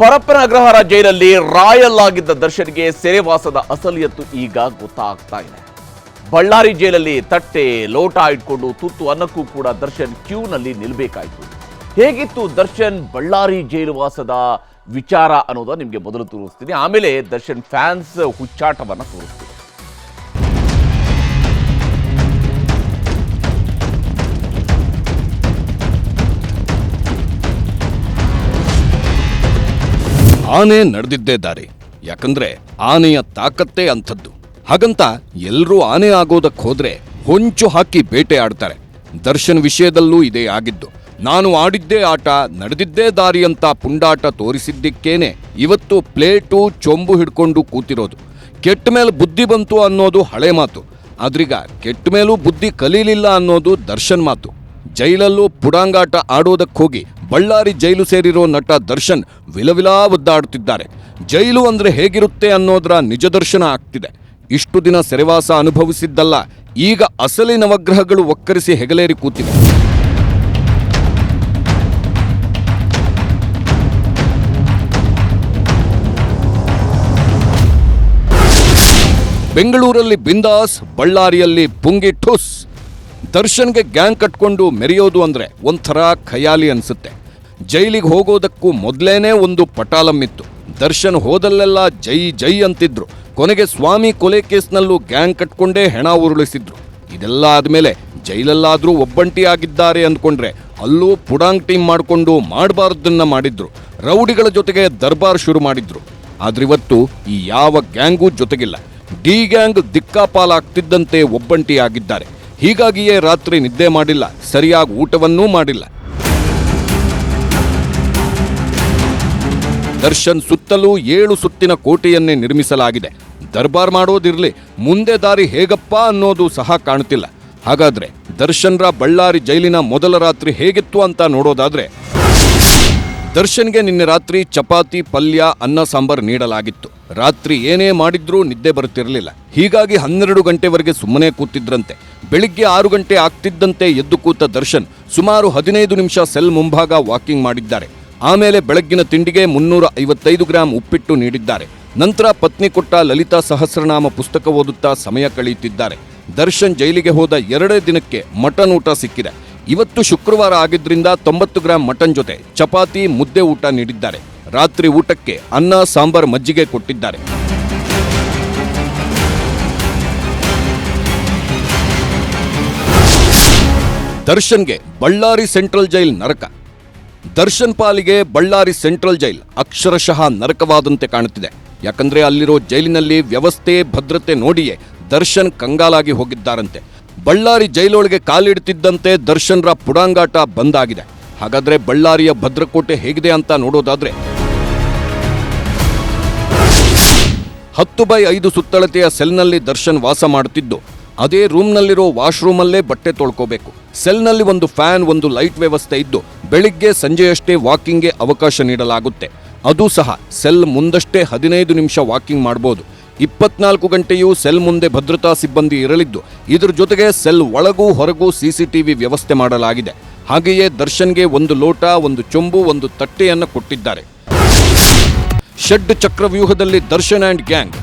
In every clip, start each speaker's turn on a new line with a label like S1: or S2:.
S1: ಪರಪ್ಪನ ಅಗ್ರಹಾರ ಜೈಲಲ್ಲಿ ರಾಯಲ್ ಆಗಿದ್ದ ದರ್ಶನ್ಗೆ ಸೆರೆವಾಸದ ಅಸಲಿಯತ್ತು ಈಗ ಗೊತ್ತಾಗ್ತಾ ಇದೆ. ಬಳ್ಳಾರಿ ಜೈಲಲ್ಲಿ ತಟ್ಟೆ ಲೋಟ ಇಟ್ಕೊಂಡು ತುತ್ತು ಅನ್ನಕ್ಕೂ ಕೂಡ ದರ್ಶನ್ ಕ್ಯೂನಲ್ಲಿ ನಿಲ್ಬೇಕಾಯಿತು. ಹೇಗಿತ್ತು ದರ್ಶನ್ ಬಳ್ಳಾರಿ ಜೈಲು ವಾಸದ ವಿಚಾರ ಅನ್ನೋದನ್ನ ನಿಮಗೆ ಮೊದಲು ತೋರಿಸ್ತೀನಿ. ಆಮೇಲೆ ದರ್ಶನ್ ಫ್ಯಾನ್ಸ್ ಹುಚ್ಚಾಟವನ್ನ ತೋರಿಸ್ತೀನಿ.
S2: ಆನೆ ನಡೆದಿದ್ದೇ ದಾರಿ. ಯಾಕಂದ್ರೆ ಆನೆಯ ತಾಕತ್ತೇ ಅಂಥದ್ದು. ಹಾಗಂತ ಎಲ್ಲರೂ ಆನೆ ಆಗೋದಕ್ಕೆ ಹೋದ್ರೆ ಹೊಂಚು ಹಾಕಿ ಬೇಟೆ ಆಡ್ತಾರೆ. ದರ್ಶನ್ ವಿಷಯದಲ್ಲೂ ಇದೇ ಆಗಿದ್ದು. ನಾನು ಆಡಿದ್ದೇ ಆಟ, ನಡೆದಿದ್ದೇ ದಾರಿ ಅಂತ ಪುಂಡಾಟ ತೋರಿಸಿದ್ದಕ್ಕೇನೆ ಇವತ್ತು ಪ್ಲೇಟು ಚೊಂಬು ಹಿಡ್ಕೊಂಡು ಕೂತಿರೋದು. ಕೆಟ್ಟ ಮೇಲೆ ಬುದ್ಧಿ ಬಂತು ಅನ್ನೋದು ಹಳೆ ಮಾತು. ಆದ್ರೀಗ ಕೆಟ್ಟ ಮೇಲೂ ಬುದ್ಧಿ ಕಲೀಲಿಲ್ಲ ಅನ್ನೋದು ದರ್ಶನ್ ಮಾತು. ಜೈಲಲ್ಲೂ ಪುಡಾಂಗಾಟ ಆಡೋದಕ್ಕೆ ಹೋಗಿ ಬಳ್ಳಾರಿ ಜೈಲು ಸೇರಿರೋ ನಟ ದರ್ಶನ್ ವಿಲವಿಲಾ ಒದ್ದಾಡುತ್ತಿದ್ದಾರೆ. ಜೈಲು ಅಂದರೆ ಹೇಗಿರುತ್ತೆ ಅನ್ನೋದರ ನಿಜ ದರ್ಶನ ಆಗ್ತಿದೆ. ಇಷ್ಟು ದಿನ ಸೆರೆವಾಸ ಅನುಭವಿಸಿದ್ದಲ್ಲ, ಈಗ ಅಸಲಿ ನವಗ್ರಹಗಳು ಒಕ್ಕರಿಸಿ ಹೆಗಲೇರಿ ಕೂತಿವೆ. ಬೆಂಗಳೂರಲ್ಲಿ ಬಿಂದಾಸ್, ಬಳ್ಳಾರಿಯಲ್ಲಿ ಪುಂಗಿ ಠುಸ್. ದರ್ಶನ್ಗೆ ಗ್ಯಾಂಗ್ ಕಟ್ಕೊಂಡು ಮೆರೆಯೋದು ಅಂದರೆ ಒಂಥರ ಖಯಾಲಿ ಅನಿಸುತ್ತೆ. ಜೈಲಿಗೆ ಹೋಗೋದಕ್ಕೂ ಮೊದಲೇನೇ ಒಂದು ಪಟಾಲಂ ಇತ್ತು. ದರ್ಶನ್ ಹೋದಲ್ಲೆಲ್ಲ ಜೈ ಜೈ ಅಂತಿದ್ರು. ಕೊನೆಗೆ ಸ್ವಾಮಿ ಕೊಲೆ ಕೇಸ್ನಲ್ಲೂ ಗ್ಯಾಂಗ್ ಕಟ್ಕೊಂಡೇ ಹೆಣ ಉರುಳಿಸಿದ್ರು. ಇದೆಲ್ಲ ಆದಮೇಲೆ ಜೈಲಲ್ಲಾದ್ರೂ ಒಬ್ಬಂಟಿ ಆಗಿದ್ದಾರೆ ಅಂದ್ಕೊಂಡ್ರೆ ಅಲ್ಲೂ ಪುಡಾಂಗ್ ಟೀಮ್ ಮಾಡಿಕೊಂಡು ಮಾಡಬಾರ್ದನ್ನ ಮಾಡಿದ್ರು. ರೌಡಿಗಳ ಜೊತೆಗೆ ದರ್ಬಾರ್ ಶುರು ಮಾಡಿದ್ರು. ಆದ್ರಿವತ್ತು ಈ ಯಾವ ಗ್ಯಾಂಗೂ ಜೊತೆಗಿಲ್ಲ. ಡಿ ಗ್ಯಾಂಗ್ ದಿಕ್ಕಾಪಾಲಾಗ್ತಿದ್ದಂತೆ ಒಬ್ಬಂಟಿ ಆಗಿದ್ದಾರೆ. ಹೀಗಾಗಿಯೇ ರಾತ್ರಿ ನಿದ್ದೆ ಮಾಡಿಲ್ಲ, ಸರಿಯಾಗಿ ಊಟವನ್ನೂ ಮಾಡಿಲ್ಲ. ದರ್ಶನ್ ಸುತ್ತಲೂ ಏಳು ಸುತ್ತಿನ ಕೋಟೆಯನ್ನೇ ನಿರ್ಮಿಸಲಾಗಿದೆ. ದರ್ಬಾರ್ ಮಾಡೋದಿರಲಿ, ಮುಂದೆ ದಾರಿ ಹೇಗಪ್ಪ ಅನ್ನೋದು ಸಹ ಕಾಣ್ತಿಲ್ಲ. ಹಾಗಾದ್ರೆ ದರ್ಶನ್ರ ಬಳ್ಳಾರಿ ಜೈಲಿನ ಮೊದಲ ರಾತ್ರಿ ಹೇಗಿತ್ತು ಅಂತ ನೋಡೋದಾದ್ರೆ ದರ್ಶನ್ಗೆ ನಿನ್ನೆ ರಾತ್ರಿ ಚಪಾತಿ, ಪಲ್ಯ, ಅನ್ನ, ಸಾಂಬಾರ್ ನೀಡಲಾಗಿತ್ತು. ರಾತ್ರಿ ಏನೇ ಮಾಡಿದ್ರೂ ನಿದ್ದೆ ಬರುತ್ತಿರಲಿಲ್ಲ. ಹೀಗಾಗಿ ಹನ್ನೆರಡು ಗಂಟೆವರೆಗೆ ಸುಮ್ಮನೆ ಕೂತಿದ್ರಂತೆ. ಬೆಳಿಗ್ಗೆ ಆರು ಗಂಟೆ ಆಗ್ತಿದ್ದಂತೆ ಎದ್ದು ಕೂತ ದರ್ಶನ್ ಸುಮಾರು ಹದಿನೈದು ನಿಮಿಷ ಸೆಲ್ ಮುಂಭಾಗ ವಾಕಿಂಗ್ ಮಾಡಿದ್ದಾರೆ. ಆಮೇಲೆ ಬೆಳಗ್ಗಿನ ತಿಂಡಿಗೆ ಮುನ್ನೂರ ಐವತ್ತೈದು ಗ್ರಾಂ ಉಪ್ಪಿಟ್ಟು ನೀಡಿದ್ದಾರೆ. ನಂತರ ಪತ್ನಿ ಕೊಟ್ಟ ಲಲಿತಾ ಸಹಸ್ರನಾಮ ಪುಸ್ತಕ ಓದುತ್ತಾ ಸಮಯ ಕಳೆಯುತ್ತಿದ್ದಾರೆ. ದರ್ಶನ್ ಜೈಲಿಗೆ ಹೋದ ಎರಡೇ ದಿನಕ್ಕೆ ಮಟನ್ ಊಟ ಸಿಕ್ಕಿದೆ. ಇವತ್ತು ಶುಕ್ರವಾರ ಆಗಿದ್ದರಿಂದ ತೊಂಬತ್ತು ಗ್ರಾಂ ಮಟನ್ ಜೊತೆ ಚಪಾತಿ, ಮುದ್ದೆ ಊಟ ನೀಡಿದ್ದಾರೆ. ರಾತ್ರಿ ಊಟಕ್ಕೆ ಅನ್ನ, ಸಾಂಬಾರ್ ಮಜ್ಜಿಗೆ ಕೊಟ್ಟಿದ್ದಾರೆ. ದರ್ಶನ್ಗೆ ಬಳ್ಳಾರಿ ಸೆಂಟ್ರಲ್ ಜೈಲ್ ನರಕ. ದರ್ಶನ್ ಪಾಲಿಗೆ ಬಳ್ಳಾರಿ ಸೆಂಟ್ರಲ್ ಜೈಲ್ ಅಕ್ಷರಶಃ ನರಕವಾದಂತೆ ಕಾಣುತ್ತಿದೆ. ಯಾಕಂದ್ರೆ ಅಲ್ಲಿರೋ ಜೈಲಿನಲ್ಲಿ ವ್ಯವಸ್ಥೆ, ಭದ್ರತೆ ನೋಡಿಯೇ ದರ್ಶನ್ ಕಂಗಾಲಾಗಿ ಹೋಗಿದ್ದಾರಂತೆ. ಬಳ್ಳಾರಿ ಜೈಲೊಳಗೆ ಕಾಲಿಡ್ತಿದ್ದಂತೆ ದರ್ಶನ್ರ ಪುಡಾಂಗಾಟ ಬಂದಾಗಿದೆ. ಹಾಗಾದ್ರೆ ಬಳ್ಳಾರಿಯ ಭದ್ರಕೋಟೆ ಹೇಗಿದೆ ಅಂತ ನೋಡೋದಾದ್ರೆ. ಹತ್ತು ಬೈ ಐದು ಸುತ್ತಳತೆಯ ಸೆಲ್ನಲ್ಲಿ ದರ್ಶನ್ ವಾಸ ಮಾಡುತ್ತಿದ್ದು ಅದೇ ರೂಮ್ನಲ್ಲಿರೋ ವಾಶ್ರೂಮಲ್ಲೇ ಬಟ್ಟೆ ತೊಳ್ಕೋಬೇಕು. ಸೆಲ್ನಲ್ಲಿ ಒಂದು ಫ್ಯಾನ್, ಒಂದು ಲೈಟ್ ವ್ಯವಸ್ಥೆ ಇದ್ದು ಬೆಳಿಗ್ಗೆ ಸಂಜೆಯಷ್ಟೇ ವಾಕಿಂಗ್ಗೆ ಅವಕಾಶ ನೀಡಲಾಗುತ್ತೆ. ಅದು ಸಹ ಸೆಲ್ ಮುಂದಷ್ಟೇ ಹದಿನೈದು ನಿಮಿಷ ವಾಕಿಂಗ್ ಮಾಡಬಹುದು ಇಪ್ಪತ್ನಾಲ್ಕು ಗಂಟೆಯೂ ಸೆಲ್ ಮುಂದೆ ಭದ್ರತಾ ಸಿಬ್ಬಂದಿ ಇರಲಿದ್ದು, ಇದರ ಜೊತೆಗೆ ಸೆಲ್ ಒಳಗೂ ಹೊರಗೂ ಸಿಸಿಟಿವಿ ವ್ಯವಸ್ಥೆ ಮಾಡಲಾಗಿದೆ. ಹಾಗೆಯೇ ದರ್ಶನ್ಗೆ ಒಂದು ಲೋಟ, ಒಂದು ಚೊಂಬು, ಒಂದು ತಟ್ಟೆಯನ್ನು ಕೊಟ್ಟಿದ್ದಾರೆ. ಶೆಡ್ ಚಕ್ರವ್ಯೂಹದಲ್ಲಿ ದರ್ಶನ್ ಆ್ಯಂಡ್ ಗ್ಯಾಂಗ್.